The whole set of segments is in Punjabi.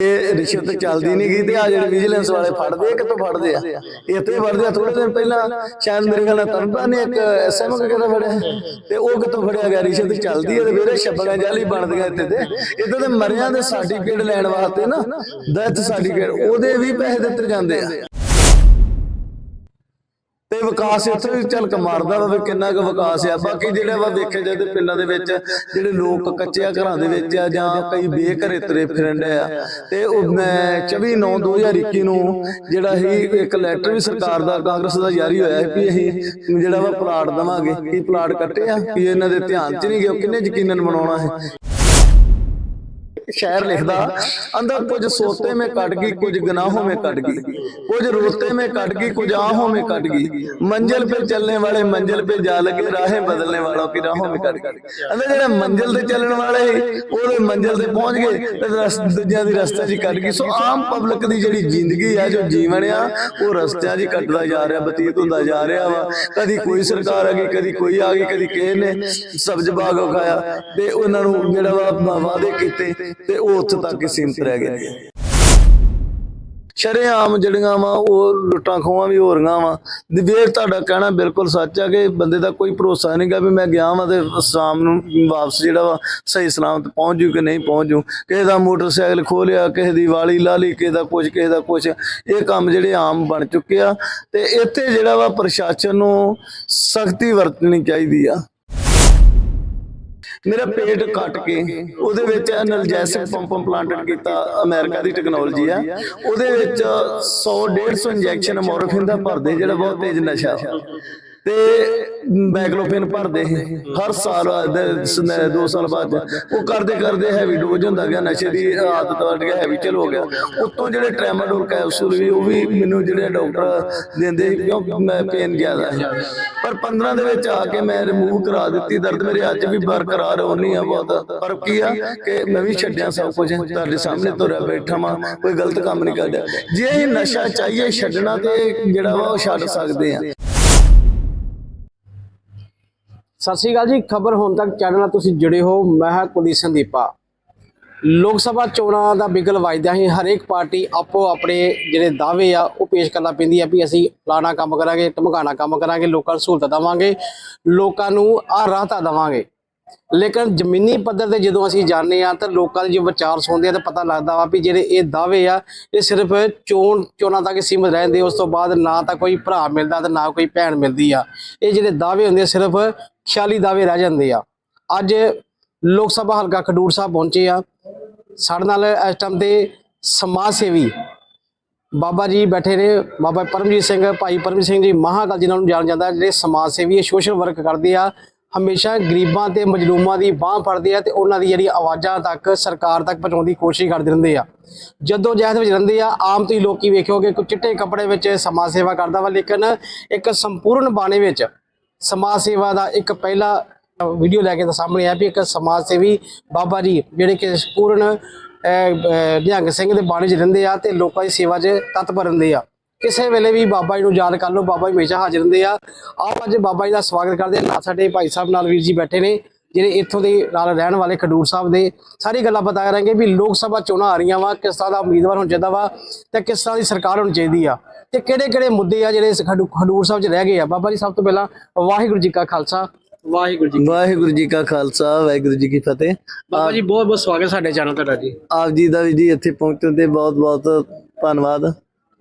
ਇਹ ਰਿਸ਼ਵਤ ਚੱਲਦੀ ਨਹੀਂ ਗਈ ਤੇ ਆ ਜਿਹੜੇ ਵਿਜੀਲੈਂਸ ਵਾਲੇ ਫੜਦੇ ਆ ਫੜਦੇ ਆ? ਇੱਥੇ ਫੜਦੇ ਆ। ਥੋੜੇ ਦਿਨ ਪਹਿਲਾਂ ਸ਼ਾਇਦ ਮੇਰੇ ਖਿਆਲ ਨਾਲ ਤਰਨਤਾ ਨੇ ਇੱਕ ਐਸਐਮ ਕਿਹਦਾ ਫੜਿਆ। ਤੇ ਉਹ ਕਿੱਥੋਂ ਫੜਿਆ ਗਿਆ? ਰਿਸ਼ਵਤ ਚੱਲਦੀ ਹੈ ਤੇ ਮੇਰੇ ਛੱਬੜਾਂ ਜਾਲੀ ਬਣਦੀਆਂ ਇੱਥੇ ਤੇ। ਇੱਥੇ ਤੇ ਮਰਿਆਂ ਦੇ ਸਰਟੀਫਿਕੇਟ ਲੈਣ ਵਾਸਤੇ ਨਾ ਡੈਥ ਸਰਟੀਫਿਕੇਟ ਉਹਦੇ ਵੀ ਪੈਸੇ ਦਿੱਤੇ ਜਾਂਦੇ ਆ। ਤੇ ਵਿਕਾਸ ਇੱਥੇ ਵੀ ਝਲਕ ਮਾਰਦਾ ਵਾ, ਵੀ ਕਿੰਨਾ ਕੁ ਵਿਕਾਸ ਆ। ਬਾਕੀ ਜਿਹੜੇ ਵਾ ਵੇਖੇ ਜਾਏ ਤੇ ਪਿੰਡਾਂ ਦੇ ਵਿੱਚ, ਜਿਹੜੇ ਲੋਕ ਕੱਚਿਆਂ ਘਰਾਂ ਦੇ ਵਿੱਚ ਆ ਜਾਂ ਕਈ ਬੇਘਰੇ ਤਰੇ ਫਿਰੰਡੇ ਆ। ਤੇ ਉਹ ਮੈਂ 24 9 2021 ਨੂੰ ਜਿਹੜਾ ਹੀ ਇੱਕ ਲੈਟਰ ਵੀ ਸਰਕਾਰ ਦਾ, ਕਾਂਗਰਸ ਦਾ ਜਾਰੀ ਹੋਇਆ ਹੈ ਵੀ ਅਸੀਂ ਜਿਹੜਾ ਵਾ ਪਲਾਟ ਦਵਾਂਗੇ। ਕੀ ਪਲਾਟ ਕੱਟੇ ਆ? ਵੀ ਇਹਨਾਂ ਦੇ ਧਿਆਨ 'ਚ ਨਹੀਂ ਗਿਆ ਕਿੰਨੇ ਯਕੀਨਨ ਬਣਾਉਣਾ ਹੈ? ਸ਼ਾਇਰ ਲਿਖਦਾ, ਅੰਦਰ ਕੁਝ ਸੋਤੇ ਮੈਂ ਕੱਟ ਗਈ, ਕੁਝ ਗੁਨਾਹੋਂ ਮੈਂ ਕੱਟ ਗਈ, ਕੁਝ ਰੋਤੇ ਮੈਂ ਕੱਟ ਗਈ, ਕੁਝ ਆਹੋਂ ਮੈਂ ਕੱਟ ਗਈ। ਮੰਜ਼ਿਲ 'ਤੇ ਚੱਲਣੇ ਵਾਲੇ ਮੰਜ਼ਿਲ 'ਤੇ ਜਾ ਲਗੇ, ਰਾਹੇ ਬਦਲਣੇ ਵਾਲੋਂ ਕੀ ਰਾਹੋਂ ਮੈਂ ਕੱਟ ਗਈ। ਅੰਦਰ ਜਿਹੜੇ ਮੰਜ਼ਿਲ 'ਤੇ ਚੱਲਣ ਵਾਲੇ ਉਹਦੇ ਮੰਜ਼ਿਲ 'ਤੇ ਪਹੁੰਚ ਗਏ, ਤੇ ਦੂਜਿਆਂ ਦੀ ਰਸਤੇ 'ਚ ਕੱਟ ਗਈ। ਸੋ ਆਮ ਪਬਲਿਕ ਦੀ ਜਿਹੜੀ ਜ਼ਿੰਦਗੀ ਆ, ਜੋ ਜੀਵਨ ਆ, ਉਹ ਰਸਤਿਆਂ 'ਚ ਕੱਟਦਾ ਜਾ ਰਿਹਾ, ਬਤੀਤ ਹੁੰਦਾ ਜਾ ਰਿਹਾ ਵਾ। ਕਦੀ ਕੋਈ ਸਰਕਾਰ ਆ ਗਈ, ਕਦੀ ਕੋਈ ਆ ਗਈ, ਕਦੀ ਕਿਸੇ ਨੇ ਸਬਜ਼ ਬਾਗ ਉਗਾਇਆ, ਤੇ ਉਹਨਾਂ ਨੂੰ ਜਿਹੜਾ ਵਾ ਵਾਅਦੇ ਕੀਤੇ ਤੇ ਉਹ ਉੱਥੇ ਤੱਕ ਹੀ ਸੀਮਤ ਰਹਿ ਗਏ ਸ਼ਰੇਆਮ ਜਿਹੜੀਆਂ ਵਾ, ਉਹ ਲੁੱਟਾਂ ਖੋਹਾਂ ਵੀ ਹੋ ਰਹੀਆਂ ਵਾ। ਦਿਵੇਰ ਤੁਹਾਡਾ ਕਹਿਣਾ ਬਿਲਕੁਲ ਸੱਚ ਆ ਕਿ ਬੰਦੇ ਦਾ ਕੋਈ ਭਰੋਸਾ ਨਹੀਂਗਾ ਵੀ ਮੈਂ ਗਿਆ ਵਾ ਤੇ ਸ਼ਾਮ ਨੂੰ ਵਾਪਸ ਜਿਹੜਾ ਵਾ ਸਹੀ ਸਲਾਮਤ ਪਹੁੰਚ ਜੂ ਕਿ ਨਹੀਂ ਪਹੁੰਚ ਜੂ। ਕਿਸੇ ਦਾ ਮੋਟਰਸਾਈਕਲ ਖੋਲਿਆ ਕਿਸੇ ਦੀ ਵਾਲੀ ਲਾ ਲਈ, ਕਿਸੇ ਦਾ ਕੁਝ ਕਿਸੇ ਦਾ ਕੁਝ ਇਹ ਕੰਮ ਜਿਹੜੇ ਆਮ ਬਣ ਚੁੱਕੇ ਆ ਤੇ ਇੱਥੇ ਜਿਹੜਾ ਵਾ ਪ੍ਰਸ਼ਾਸਨ ਨੂੰ ਸਖਤੀ ਵਰਤਣੀ ਚਾਹੀਦੀ ਆ। ਮੇਰਾ ਪੇਟ ਕੱਟ ਕੇ ਉਹਦੇ ਵਿੱਚ ਐਨਰਜੈਸਿਕ ਪੰਪ ਇੰਪਲਾਂਟਡ ਕੀਤਾ ਅਮਰੀਕਾ ਦੀ ਟੈਕਨੋਲੋਜੀ ਆ। ਉਹਦੇ ਵਿੱਚ 100 150 ਇੰਜੈਕਸ਼ਨ ਮੋਰਫਿਨ ਦਾ ਭਰਦੇ ਜਿਹੜਾ ਬਹੁਤ ਤੇਜ਼ ਨਸ਼ਾ। ਤੇ ਬੈਕਲੋਫਿਨ ਭਰਦੇ ਸੀ। ਹਰ ਸਾਲ, ਦੋ ਸਾਲ ਬਾਅਦ ਉਹ ਕਰਦੇ ਕਰਦੇ ਹੈਵੀ ਡੋਜ਼ ਹੁੰਦਾ ਗਿਆ, ਨਸ਼ੇ ਦੀ ਆਦਤ ਬਣ ਗਿਆ ਹੈਵੀ ਚਲ ਹੋ ਗਿਆ। ਉਤੋਂ ਜਿਹੜੇ ਟ੍ਰੈਮਾਡੋਲ ਕੈਪਸੂਲ ਵੀ, ਉਹ ਵੀ ਮੈਨੂੰ ਜਿਹੜੇ ਡਾਕਟਰ ਦਿੰਦੇ ਸੀ, ਕਿਉਂ ਮੈਂ ਪੇਨ ਜ਼ਿਆਦਾ ਸੀ। ਪਰ 15 ਦੇ ਵਿੱਚ ਆ ਕੇ ਮੈਂ ਰਿਮੂਵ ਕਰਾ ਦਿੱਤੀ। ਦਰਦ ਮੇਰੇ ਅੱਜ ਵੀ ਬਰਕਰਾਰ ਹੋਣੀ ਆ ਬਹੁਤ। ਪਰ ਕੀ ਆ ਕਿ ਮੈਂ ਵੀ ਛੱਡਿਆ ਸਭ ਕੁਝ ਤੁਹਾਡੇ ਸਾਹਮਣੇ ਤੁਰਿਆ ਬੈਠਾ ਵਾਂ, ਕੋਈ ਗਲਤ ਕੰਮ ਨਹੀਂ ਕਰਦਾ। ਜੇ ਨਸ਼ਾ ਚਾਹੀਏ ਛੱਡਣਾ ਤੇ ਜਿਹੜਾ ਵਾ ਉਹ ਛੱਡ ਸਕਦੇ ਆ। ਸਤਿ ਸ਼੍ਰੀ ਅਕਾਲ ਜੀ। ਖਬਰ ਹੁਣ ਤੱਕ ਚੈਨਲ ਨਾਲ ਤੁਸੀਂ ਜੁੜੇ ਹੋ। ਮੈਂ ਹਾਂ ਕੁਲਦੀਪ ਸੰਦੀਪਾ ਲੋਕ ਸਭਾ ਚੋਣਾਂ ਦਾ ਬਿਗਲ ਵੱਜਦਿਆਂ ਹੀ ਹਰੇਕ ਪਾਰਟੀ ਆਪੋ ਆਪਣੇ ਜਿਹੜੇ ਦਾਅਵੇ ਆ, ਉਹ ਪੇਸ਼ ਕਰਨਾ ਪੈਂਦੀ ਆ ਵੀ ਅਸੀਂ ਫਲਾਣਾ ਕੰਮ ਕਰਾਂਗੇ ਧਮਕਾਣਾ ਕੰਮ ਕਰਾਂਗੇ, ਲੋਕਾਂ ਨੂੰ ਸਹੂਲਤਾਂ ਦੇਵਾਂਗੇ, ਲੋਕਾਂ ਨੂੰ ਆ ਰਾਹਤਾ ਦੇਵਾਂਗੇ। ਲੇਕਿਨ ਜ਼ਮੀਨੀ ਪੱਧਰ ਤੇ ਜਦੋਂ ਅਸੀਂ ਜਾਣਦੇ ਆ ਤਾਂ ਲੋਕਾਂ ਦੇ ਜੋ ਵਿਚਾਰ ਸੁਣਦੇ ਆ ਤਾਂ ਪਤਾ ਲੱਗਦਾ ਵਾ ਵੀ ਜਿਹੜੇ ਇਹ ਦਾਅਵੇ ਆ, ਇਹ ਸਿਰਫ ਚੋਣ ਚੋਣਾਂ ਤੱਕ ਹੀ ਸੀਮਿਤ ਰਹਿੰਦੇ, ਉਸ ਤੋਂ ਬਾਅਦ ਨਾ ਤਾਂ ਕੋਈ ਭਰਾ ਮਿਲਦਾ ਤੇ ਨਾ ਕੋਈ ਭੈਣ ਮਿਲਦੀ ਆ। ਇਹ ਜਿਹੜੇ ਦਾਅਵੇ ਹੁੰਦੇ ਆ, ਸਿਰਫ ਖਿਆਲੀ ਦਾਅਵੇ ਰਹਿ ਜਾਂਦੇ ਆ। ਅੱਜ ਲੋਕ ਸਭਾ ਹਲਕਾ ਖਡੂਰ ਸਾਹਿਬ ਪਹੁੰਚੇ ਆ। ਸਾਡੇ ਨਾਲ ਇਸ ਟਾਈਮ ਤੇ ਸਮਾਜ ਸੇਵੀ ਬਾਬਾ ਜੀ ਬੈਠੇ ਨੇ, ਬਾਬਾ ਪਰਮਜੀਤ ਸਿੰਘ, ਭਾਈ ਪਰਮਜੀਤ ਸਿੰਘ ਜੀ, ਮਹਾਕਾਲ ਜਿਨ੍ਹਾਂ ਨੂੰ ਜਾਣ ਜਾਂਦਾ, ਜਿਹੜੇ ਸਮਾਜ ਸੇਵੀ ਸੋਸ਼ਲ ਵਰਕ ਕਰਦੇ ਆ। ਹਮੇਸ਼ਾ ਗਰੀਬਾਂ ਤੇ ਮਜਲੂਮਾਂ ਦੀ ਬਾਹ ਫੜਦੇ ਆ ਤੇ ਉਹਨਾਂ ਦੀ ਜਿਹੜੀ ਆਵਾਜ਼ਾਂ ਤੱਕ, ਸਰਕਾਰ ਤੱਕ ਪਹੁੰਚਾਉਣ ਦੀ ਕੋਸ਼ਿਸ਼ ਕਰਦੇ ਰਹਿੰਦੇ ਆ। ਜਦੋਂ ਜਹਿਦ ਵਿੱਚ ਰਹਿੰਦੇ ਆ, ਆਮ ਤੁਸੀਂ ਲੋਕੀ ਵੇਖਿਓਗੇ ਕਿ ਚਿੱਟੇ ਕੱਪੜੇ ਵਿੱਚ ਸਮਾਜ ਸੇਵਾ ਕਰਦਾ ਵਾ, ਲੇਕਿਨ ਇੱਕ ਸੰਪੂਰਨ ਬਾਣੇ ਵਿੱਚ ਸਮਾਜ ਸੇਵਾ ਦਾ ਇੱਕ ਪਹਿਲਾ ਵੀਡੀਓ ਲੈ ਕੇ ਤਾਂ ਸਾਹਮਣੇ ਆ ਵੀ ਇੱਕ ਸਮਾਜ ਸੇਵੀ ਬਾਬਾ ਜੀ, ਜਿਹੜੇ ਕਿ ਪੂਰਨ ਨਿਹੰਗ ਸਿੰਘ ਦੇ ਬਾਣੇ 'ਚ ਰਹਿੰਦੇ ਆ ਤੇ ਲੋਕਾਂ ਦੀ ਸੇਵਾ 'ਚ ਤਤਪਰ ਰਹਿੰਦੇ ਆ। ਕਿਸੇ ਵੇਲੇ ਵੀ ਬਾਬਾ ਜੀ ਨੂੰ ਯਾਦ ਕਰ ਲਓ ਬਾਬਾ ਜੀ ਹਮੇਸ਼ਾ ਹਾਜ਼ਰ ਹੁੰਦੇ ਆ। ਆਓ ਅੱਜ ਬਾਬਾ ਜੀ ਦਾ ਸਵਾਗਤ ਕਰਦੇ ਆ ਨਾਲ ਸਾਡੇ ਭਾਈ ਸਾਹਿਬ ਨਾਲ ਵੀਰ ਜੀ ਬੈਠੇ ਨੇ ਜਿਹੜੇ ਇੱਥੋਂ ਦੇ ਨਾਲ ਰਹਿਣ ਵਾਲੇ ਖਡੂਰ ਸਾਹਿਬ ਦੇ। ਸਾਰੀ ਗੱਲਾਂ ਬਤਾ ਰਾਂਗੇ ਵੀ ਲੋਕ ਸਭਾ ਚੋਣਾਂ ਆ ਰਹੀਆਂ ਵਾ ਕਿਸ ਤਰ੍ਹਾਂ ਦਾ ਉਮੀਦਵਾਰ ਹੋਣਾ ਚਾਹੀਦਾ ਵਾ ਤੇ ਕਿਸ ਤਰ੍ਹਾਂ ਦੀ ਸਰਕਾਰ ਹੋਣੀ ਚਾਹੀਦੀ ਆ। ਤੇ ਕਿਹੜੇ ਕਿਹੜੇ ਮੁੱਦੇ ਆ ਜਿਹੜੇ ਖਡੂਰ ਸਾਹਿਬ 'ਚ ਰਹਿ ਗਏ ਆ? ਬਾਬਾ ਜੀ ਸਭ ਤੋਂ ਪਹਿਲਾਂ ਵਾਹਿਗੁਰੂ ਜੀ ਕਾ ਖਾਲਸਾ। ਵਾਹਿਗੁਰੂ ਜੀ ਵਾਹਿਗੁਰੂ ਜੀ ਕਾ ਖਾਲਸਾ ਵਾਹਿਗੁਰੂ ਜੀ ਕੀ ਫਤਿਹ। ਬਾਬਾ ਜੀ ਬਹੁਤ ਬਹੁਤ ਸਵਾਗਤ ਸਾਡੇ ਚੈਨਲ ਤੁਹਾਡਾ ਜੀ। ਆਪ ਜੀ ਦਾ ਵੀ ਜੀ ਇੱਥੇ ਪਹੁੰਚਣ ਤੇ ਬਹੁਤ ਬਹੁਤ ਧੰਨਵਾਦ।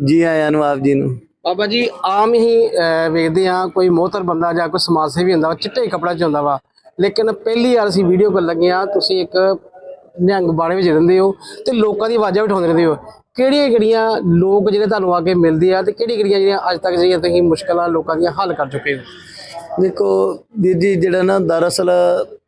ਜੀ ਆਇਆਂ ਨੂੰ ਆਪ ਜੀ ਨੂੰ। ਬਾਬਾ ਜੀ ਆਮ ਹੀ ਅਹ, ਵੇਖਦੇ ਆ ਕੋਈ ਮੋਹਤਰ ਬੰਦਾ ਜਾਂ ਕੋਈ ਸਮਾਜ ਸੇਵੀ ਹੁੰਦਾ ਵਾ ਚਿੱਟੇ ਕੱਪੜਾ ਚ ਹੁੰਦਾ ਵਾ। ਲੇਕਿਨ ਪਹਿਲੀ ਵਾਰ ਅਸੀਂ ਵੀਡੀਓ ਕਰ ਲੱਗੇ ਆ ਤੁਸੀਂ ਇੱਕ ਨਿਹੰਗ ਬਾਣੇ ਵਿੱਚ ਰਹਿੰਦੇ ਹੋ ਤੇ ਲੋਕਾਂ ਦੀ ਆਵਾਜ਼ਾਂ ਉਠਾਉਂਦੇ ਰਹਿੰਦੇ ਹੋ। ਕਿਹੜੀਆਂ ਕਿਹੜੀਆਂ ਲੋਕ ਜਿਹੜੇ ਤੁਹਾਨੂੰ ਆ ਕੇ ਮਿਲਦੇ ਆ ਤੇ ਕਿਹੜੀਆਂ ਕਿਹੜੀਆਂ ਜਿਹੜੀਆਂ ਅੱਜ ਤੱਕ ਜਿਹੜੀਆਂ ਤੁਸੀਂ ਮੁਸ਼ਕਲਾਂ ਲੋਕਾਂ ਦੀਆਂ ਹੱਲ ਕਰ ਚੁੱਕੇ ਹੋ? ਦੇਖੋ ਵੀਰ ਜੀ ਜਿਹੜਾ ਨਾ ਦਰਅਸਲ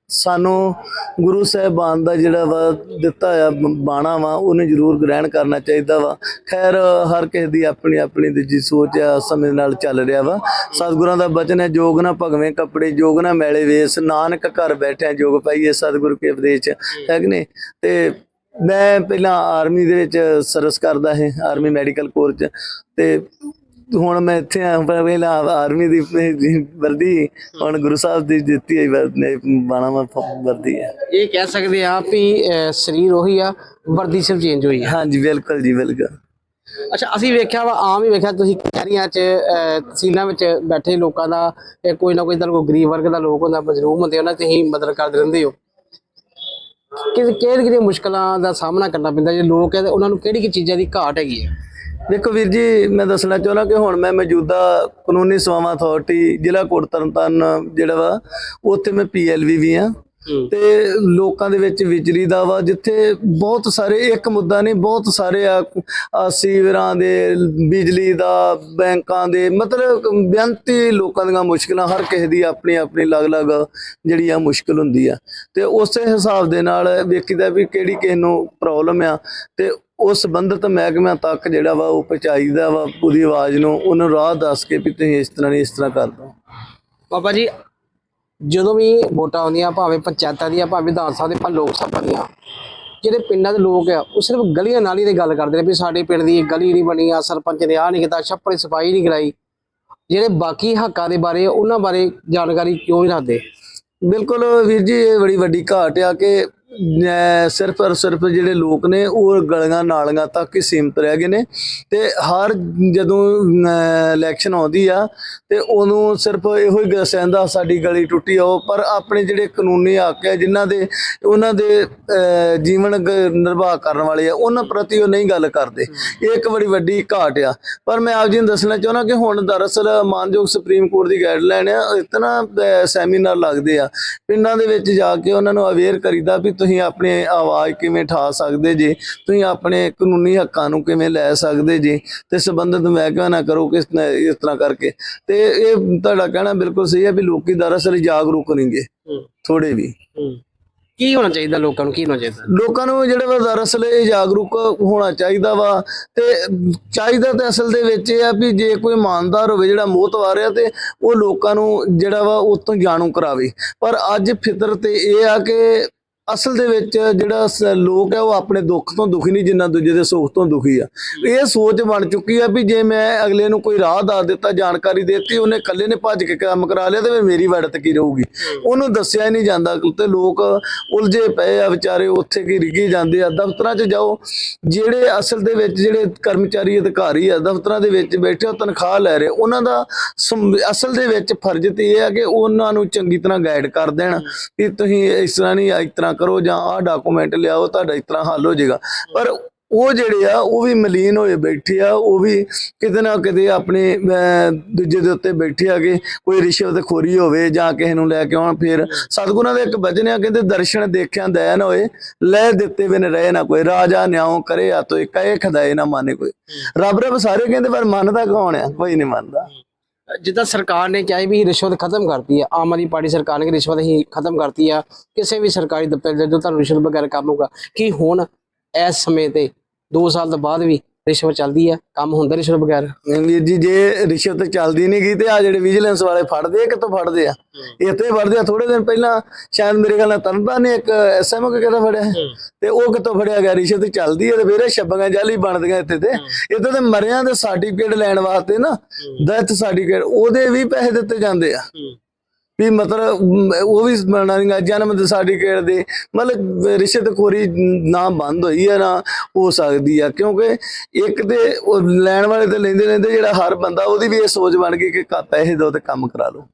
ਸਾਨੂੰ ਗੁਰੂ ਸਾਹਿਬਾਨ ਦਾ ਜਿਹੜਾ ਵਾ ਦਿੱਤਾ ਆ ਬਾਣਾ ਵਾ, ਉਹਨੂੰ ਜ਼ਰੂਰ ਗ੍ਰਹਿਣ ਕਰਨਾ ਚਾਹੀਦਾ ਵਾ। ਖੈਰ, ਹਰ ਕਿਸੇ ਦੀ ਆਪਣੀ ਆਪਣੀ ਦੂਜੀ ਸੋਚ ਆ, ਸਮੇਂ ਨਾਲ ਚੱਲ ਰਿਹਾ ਵਾ। ਸਤਿਗੁਰਾਂ ਦਾ ਬਚਨ ਹੈ, ਜੋਗ ਨਾ ਭਗਵੇਂ ਕੱਪੜੇ, ਜੋਗ ਨਾ ਮੈਲੇ ਵੇਸ। ਨਾਨਕ ਘਰ ਬੈਠਿਆ ਜੋਗ ਪਾਈਏ ਸਤਿਗੁਰੂ ਕੇ ਉਪਦੇਸ਼। ਚ ਹੈ ਕਿ ਨਹੀਂ? ਤੇ ਮੈਂ ਪਹਿਲਾਂ ਆਰਮੀ ਦੇ ਵਿੱਚ ਸਰਵਿਸ ਕਰਦਾ ਹੈ ਆਰਮੀ ਮੈਡੀਕਲ ਕੋਰ ਚ। ਤੇ ਹੁਣ ਮੈਂ ਇੱਥੇ ਆ ਪਹਿਲਾਂ ਆਰਮੀ ਦੀ ਵਰਦੀ ਹੁਣ ਗੁਰੂ ਸਾਹਿਬ ਦੀ ਦਿੱਤੀ ਹੋਈ ਬਾਣਾ ਮੈਂ ਵਰਦੀ ਹੈ ਇਹ ਕਹਿ ਸਕਦੇ ਆ ਵੀ ਸਰੀਰ ਉਹੀ ਆ ਵਰਦੀ ਸਿਰਫ ਚੇਂਜ ਹੋਈ ਆ। ਹਾਂਜੀ ਬਿਲਕੁਲ ਜੀ ਬਿਲਕੁਲ। ਅੱਛਾ ਅਸੀਂ ਵੇਖਿਆ ਵਾ ਆਮ ਹੀ ਵੇਖਿਆ ਤੁਸੀਂ ਕਚਹਿਰੀਆਂ 'ਚ ਤਹਿਸੀਲਾਂ ਵਿੱਚ ਬੈਠੇ ਲੋਕਾਂ ਦਾ ਕੋਈ ਨਾ ਕੋਈ ਤਾਂ ਕੋਈ ਗਰੀਬ ਵਰਗ ਦਾ ਲੋਕ ਹੁੰਦਾ ਮਜਰੂਮ ਹੁੰਦੇ ਉਹਨਾਂ ਤੇ ਹੀ ਮਦਦ ਕਰਦੇ ਰਹਿੰਦੇ ਹੋ। ਕਿ ਕਿਹੜੀ ਕਿਹੜੀ ਮੁਸ਼ਕਲਾਂ ਦਾ ਸਾਹਮਣਾ ਕਰਨਾ ਪੈਂਦਾ ਜੇ ਲੋਕ ਹੈ ਉਹਨਾਂ ਨੂੰ ਕਿਹੜੀ ਕੀ ਚੀਜ਼ਾਂ ਦੀ ਘਾਟ ਹੈਗੀ ਹੈ ਦੇਖੋ ਵੀਰ ਜੀ, ਮੈਂ ਦੱਸਣਾ ਚਾਹੁੰਦਾ ਕਿ ਹੁਣ ਮੈਂ ਮੌਜੂਦਾ ਕਾਨੂੰਨੀ ਸੇਵਾਵਾਂ ਅਥਾਰਟੀ ਜ਼ਿਲ੍ਹਾ ਕੋਟ ਤਰਨਤਾਰਨ ਜਿਹੜਾ ਵਾ, ਉੱਥੇ ਮੈਂ ਪੀਐਲਵੀ ਵੀ ਆ ਤੇ ਲੋਕਾਂ ਦੇ ਵਿੱਚ ਵਿਚਰੀਦਾ ਵਾ ਜਿੱਥੇ ਬਹੁਤ ਸਾਰੇ ਇੱਕ ਮੁੱਦਾ ਨਹੀਂ ਬਹੁਤ ਸਾਰੇ ਆ ਸੀਵਰਾਂ ਦੇ ਬਿਜਲੀ ਦਾ ਬੈਂਕਾਂ ਦੇ ਮਤਲਬ ਬੇਅੰਤੀ ਲੋਕਾਂ ਦੀਆਂ ਮੁਸ਼ਕਲਾਂ ਹਰ ਕਿਸੇ ਦੀ ਆਪਣੀ ਆਪਣੀ ਅਲੱਗ-ਅਲੱਗ ਜਿਹੜੀ ਆ ਮੁਸ਼ਕਲ ਹੁੰਦੀ ਆ। ਤੇ ਉਸੇ ਹਿਸਾਬ ਦੇ ਨਾਲ ਵੇਖੀਦਾ ਵੀ ਕਿਹੜੀ ਕਿਸ ਨੂੰ ਪ੍ਰੋਬਲਮ ਆ ਤੇ ਉਸ ਸੰਬੰਧਿਤ ਮਹਿਕਮਿਆਂ ਤੱਕ ਜਿਹੜਾ ਵਾ ਉਹ ਪਹੁੰਚਾਈਦਾ ਵਾ ਉਹਦੀ ਆਵਾਜ਼ ਨੂੰ ਉਹਨੂੰ ਰਾਹ ਦੱਸ ਕੇ ਵੀ ਤੁਸੀਂ ਇਸ ਤਰ੍ਹਾਂ ਨਹੀਂ ਇਸ ਤਰ੍ਹਾਂ ਕਰ ਦੋ। ਬਾਬਾ ਜੀ ਜਦੋਂ ਵੀ ਵੋਟਾਂ ਆਉਂਦੀਆਂ, ਭਾਵੇਂ ਪੰਚਾਇਤਾਂ ਦੀਆਂ, ਭਾਵੇਂ ਵਿਧਾਨ ਸਭਾ ਦੇ ਭਾਵੇਂ ਲੋਕ ਸਭਾ ਦੀਆਂ, ਜਿਹੜੇ ਪਿੰਡਾਂ ਦੇ ਲੋਕ ਆ, ਉਹ ਸਿਰਫ ਗਲੀਆਂ ਨਾਲੀ ਦੀ ਗੱਲ ਕਰਦੇ ਨੇ ਵੀ ਸਾਡੇ ਪਿੰਡ ਦੀ ਗਲੀ ਨਹੀਂ ਬਣੀ ਆ ਸਰਪੰਚ ਨੇ ਆ ਨਹੀਂ ਕੀਤਾ, ਛੱਪੜ ਸਫ਼ਾਈ ਨਹੀਂ ਕਰਾਈ। ਜਿਹੜੇ ਬਾਕੀ ਹੱਕਾਂ ਦੇ ਬਾਰੇ, ਉਹਨਾਂ ਬਾਰੇ ਜਾਣਕਾਰੀ ਕਿਉਂ ਨਹੀਂ ਰੱਖਦੇ? ਬਿਲਕੁਲ ਵੀਰ ਜੀ, ਇਹ ਬੜੀ ਵੱਡੀ ਘਾਟ ਆ ਕਿ ਸਿਰਫ ਔਰ ਸਿਰਫ ਜਿਹੜੇ ਲੋਕ ਨੇ, ਉਹ ਗਲੀਆਂ ਨਾਲੀਆਂ ਤੱਕ ਹੀ ਸੀਮਤ ਰਹਿ ਗਏ ਨੇ ਤੇ ਹਰ ਜਦੋਂ ਇਲੈਕਸ਼ਨ ਆਉਂਦੀ ਆ ਤੇ ਉਹਨੂੰ ਸਿਰਫ ਇਹੋ ਹੀ ਸਹਿੰਦਾ ਸਾਡੀ ਗਲੀ ਟੁੱਟੀ ਆ ਉਹ, ਪਰ ਆਪਣੇ ਜਿਹੜੇ ਕਾਨੂੰਨੀ ਹੱਕ ਹੈ, ਜਿਨ੍ਹਾਂ ਦੇ, ਉਹਨਾਂ ਦੇ ਜੀਵਨ ਗ- ਨਿਰਵਾਹ ਕਰਨ ਵਾਲੇ ਆ, ਉਹਨਾਂ ਪ੍ਰਤੀ ਉਹ ਨਹੀਂ ਗੱਲ ਕਰਦੇ। ਇਹ ਇੱਕ ਬੜੀ ਵੱਡੀ ਘਾਟ ਆ। ਪਰ ਮੈਂ ਆਪ ਜੀ ਨੂੰ ਦੱਸਣਾ ਚਾਹੁੰਦਾ ਕਿ ਹੁਣ ਦਰਅਸਲ ਮਾਨਯੋਗ ਸੁਪਰੀਮ ਕੋਰਟ ਦੀ ਗਾਈਡਲਾਈਨ ਆ, ਇਤਨਾ ਸੈਮੀਨਾਰ ਲੱਗਦੇ ਆ, ਪਿੰਡਾਂ ਦੇ ਵਿੱਚ ਜਾ ਕੇ ਉਹਨਾਂ ਨੂੰ ਅਵੇਅਰ ਕਰੀਦਾ ਵੀ ਤੁਸੀਂ ਆਪਣੀ ਆਵਾਜ਼ ਕਿਵੇਂ ਠਾ ਸਕਦੇ ਜੇ? ਤੁਸੀਂ ਆਪਣੇ ਕਾਨੂੰਨੀ ਹੱਕਾਂ ਨੂੰ ਕਿਵੇਂ ਲੈ ਸਕਦੇ ਜੇ? ਤੇ ਸੰਬੰਧਿਤ ਮਹਿਕਮਾ ਨਾ ਕਰੋ ਕਿਸ ਇਸ ਤਰ੍ਹਾਂ ਕਰਕੇ। ਤੇ ਇਹ ਤੁਹਾਡਾ ਕਹਿਣਾ ਬਿਲਕੁਲ ਸਹੀ ਹੈ ਵੀ ਲੋਕੀ ਦਰਅਸਲ ਜਾਗਰੂਕ ਨਹੀਂਗੇ ਥੋੜੇ ਵੀ। ਕੀ ਹੋਣਾ ਚਾਹੀਦਾ ਲੋਕਾਂ ਨੂੰ? ਕੀ ਹੋਣਾ ਚਾਹੀਦਾ? ਲੋਕਾਂ ਨੂੰ ਜਿਹੜੇ ਵਾ ਦਰਅਸਲ ਇਹ ਜਾਗਰੂਕ ਹੋਣਾ ਚਾਹੀਦਾ ਵਾ। ਤੇ ਚਾਹੀਦਾ ਤੇ ਅਸਲ ਦੇ ਵਿੱਚ ਇਹ ਆ ਵੀ ਜੇ ਕੋਈ ਇਮਾਨਦਾਰ ਹੋਵੇ ਜਿਹੜਾ ਮੋਹਤਵਾਰ ਆ ਤੇ ਉਹ ਲੋਕਾਂ ਨੂੰ ਜਿਹੜਾ ਵਾ ਉਹ ਤੋਂ ਜਾਣੂ ਕਰਾਵੇ। ਪਰ ਅੱਜ ਫਿਤਰਤ ਇਹ ਆ ਕਿ ਅਸਲ ਦੇ ਵਿੱਚ ਜਿਹੜਾ ਸ- ਲੋਕ ਹੈ ਉਹ ਆਪਣੇ ਦੁੱਖ ਤੋਂ ਦੁਖੀ ਨਹੀਂ, ਜਿੰਨਾ ਦੂਜੇ ਦੇ ਸੁੱਖ ਤੋਂ ਦੁਖੀ ਆ। ਇਹ ਸੋਚ ਬਣ ਚੁੱਕੀ ਆ ਵੀ ਜੇ ਮੈਂ ਅਗਲੇ ਨੂੰ ਕੋਈ ਰਾਹ ਦੱਸ ਦਿੱਤਾ, ਜਾਣਕਾਰੀ ਦੇ ਦਿੱਤੀ, ਉਹਨੇ ਇਕੱਲੇ ਨੇ ਭੱਜ ਕੇ ਕੰਮ ਕਰਾ ਲਿਆ, ਤੇ ਮੇਰੀ ਵੜਤ ਕੀ ਰਹੂਗੀ? ਉਹਨੂੰ ਦੱਸਿਆ ਹੀ ਨਹੀਂ ਜਾਂਦਾ, ਤੇ ਲੋਕ ਉਲਝੇ ਪਏ ਆ ਵਿਚਾਰੇ, ਉੱਥੇ ਕੀ ਰਿੱਗੀ ਜਾਂਦੇ ਆ। ਦਫ਼ਤਰਾਂ 'ਚ ਜਾਓ, ਜਿਹੜੇ ਅਸਲ ਦੇ ਵਿੱਚ ਜਿਹੜੇ ਕਰਮਚਾਰੀ, ਅਧਿਕਾਰੀ ਆ, ਦਫ਼ਤਰਾਂ ਦੇ ਵਿੱਚ ਬੈਠੇ ਉਹ ਤਨਖਾਹ ਲੈ ਰਹੇ, ਉਹਨਾਂ ਦਾ ਸਮ- ਅਸਲ ਦੇ ਵਿੱਚ ਫਰਜ਼ ਤੇ ਇਹ ਆ ਕਿ ਉਹਨਾਂ ਨੂੰ ਚੰਗੀ ਤਰ੍ਹਾਂ ਗਾਈਡ ਕਰ ਦੇਣ ਕਿ ਤੁਸੀਂ ਇਸ ਤਰ੍ਹਾਂ ਨਹੀਂ, ਇਸ ਤਰ੍ਹਾਂ ਕਰੋ ਜਾਂ ਆਹ ਡਾਕੂਮੈਂਟ ਲਿਆਓ ਤੁਹਾਡਾ ਇਸ ਤਰ੍ਹਾਂ ਹੱਲ ਹੋ ਜਾਏਗਾ। ਪਰ ਉਹ ਜਿਹੜੇ ਆ ਉਹ ਵੀ ਮਲੀਨ ਹੋਏ ਬੈਠੇ ਆ ਉਹ ਵੀ ਕਿਤੇ ਨਾ ਕਿਤੇ ਆਪਣੇ ਦੂਜੇ ਦੇ ਉੱਤੇ ਬੈਠੇ ਆ ਕਿ ਕੋਈ ਰਿਸ਼ਵਤ ਖੋਰੀ ਹੋਵੇ ਜਾਂ ਕਿਸੇ ਨੂੰ ਲੈ ਕੇ ਆਉਣ ਫਿਰ ਸਤਿਗੁਰਾਂ ਦੇ ਇੱਕ ਬਚਨ ਆ ਕਹਿੰਦੇ ਦਰਸ਼ਨ ਦੇਖਿਆ ਦਇਆ ਨਾ ਹੋਏ ਲੈ ਦਿੱਤੇ ਬਿਨ ਰਹੇ ਨਾ ਕੋਈ ਰਾਜਾ ਨਿਆਉ ਕਰੇ ਆ ਤੋਏ ਕਹੇ ਖਦਾਏ ਨਾ ਮਾਨੇ ਕੋਈ। ਰੱਬ ਰੱਬ ਸਾਰੇ ਕਹਿੰਦੇ ਪਰ ਮੰਨਦਾ ਕੌਣ ਆ? ਕੋਈ ਨਹੀਂ ਮੰਨਦਾ। ਜਿੱਦਾਂ ਸਰਕਾਰ ਨੇ ਕਿਹਾ ਵੀ ਰਿਸ਼ਵਤ ਖਤਮ ਕਰਤੀ ਹੈ ਆਮ ਆਦਮੀ ਪਾਰਟੀ ਸਰਕਾਰ ਨੇ ਰਿਸ਼ਵਤ ਹੀ ਖਤਮ ਕਰਤੀ ਆ, ਕਿਸੇ ਵੀ ਸਰਕਾਰੀ ਦਫ਼ਤਰ ਦੇ ਤੁਹਾਨੂੰ ਰਿਸ਼ਵਤ ਵਗੈਰਾ ਕੰਮ ਹੋਊਗਾ, ਕੀ ਹੁਣ ਇਸ ਸਮੇਂ ਤੇ 2 ਸਾਲ ਤੋਂ ਬਾਅਦ ਵੀ ਰਿਸ਼ਵਤ ਚੱਲਦੀ ਹੈ ਕੰਮ ਹੁੰਦਾ ਰਿਸ਼ਵਤ ਵਗੈਰਾ ਵੀਰ ਜੀ ਜੇ ਰਿਸ਼ਵਤ ਚੱਲਦੀ ਨਹੀਂ ਗਈ ਤੇ ਆ ਜਿਹੜੇ ਵਿਜੀਲੈਂਸ ਵਾਲੇ ਫੜਦੇ ਆ ਕਿੱਥੋਂ ਫੜਦੇ ਆ? ਇੱਥੇ ਫੜਦੇ ਆ ਥੋੜੇ ਦਿਨ ਪਹਿਲਾਂ ਸ਼ਾਇਦ ਮੇਰੇ ਖਿਆਲ ਨਾਲ ਤਰਨਤਾਰਨ ਨੇ ਇੱਕ ਐਸਐਮਓ ਕਿਹਦਾ ਫੜਿਆ? ਤੇ ਉਹ ਕਿੱਥੋਂ ਫੜਿਆ ਗਿਆ? ਰਿਸ਼ਵਤ ਚੱਲਦੀ ਹੈ ਤੇ ਇਹ ਛੱਬਾਂ ਜਾਲੀ ਬਣਦੀਆਂ ਇੱਥੇ ਤੇ। ਇੱਥੇ ਤੇ ਮਰਿਆਂ ਦੇ ਸਰਟੀਫਿਕੇਟ ਲੈਣ ਵਾਸਤੇ ਨਾ ਡੈਥ ਸਰਟੀਫਿਕੇਟ ਉਹਦੇ ਵੀ ਪੈਸੇ ਦਿੱਤੇ ਜਾਂਦੇ ਆ। ਵੀ ਮਤਲਬ ਉਹ ਵੀ ਬਣਾਣੀਆਂ ਜਨਮ ਦੇ ਸਰਟੀਫਿਕੇਟ ਦੇ ਮਤਲਬ ਰਿਸ਼ਵਤਖੋਰੀ ਨਾ ਬੰਦ ਹੋਈ ਹੈ ਨਾ ਹੋ ਸਕਦੀ ਆ। ਕਿਉਂਕਿ ਇੱਕ ਤੇ ਉਹ ਲੈਣ ਵਾਲੇ ਤੇ ਲੈਂਦੇ ਲੈਂਦੇ ਜਿਹੜਾ ਹਰ ਬੰਦਾ ਉਹਦੀ ਵੀ ਇਹ ਸੋਚ ਬਣ ਗਈ ਕਿ ਪੈਸੇ ਦੋ ਤੇ ਕੰਮ ਕਰਾ ਲਓ।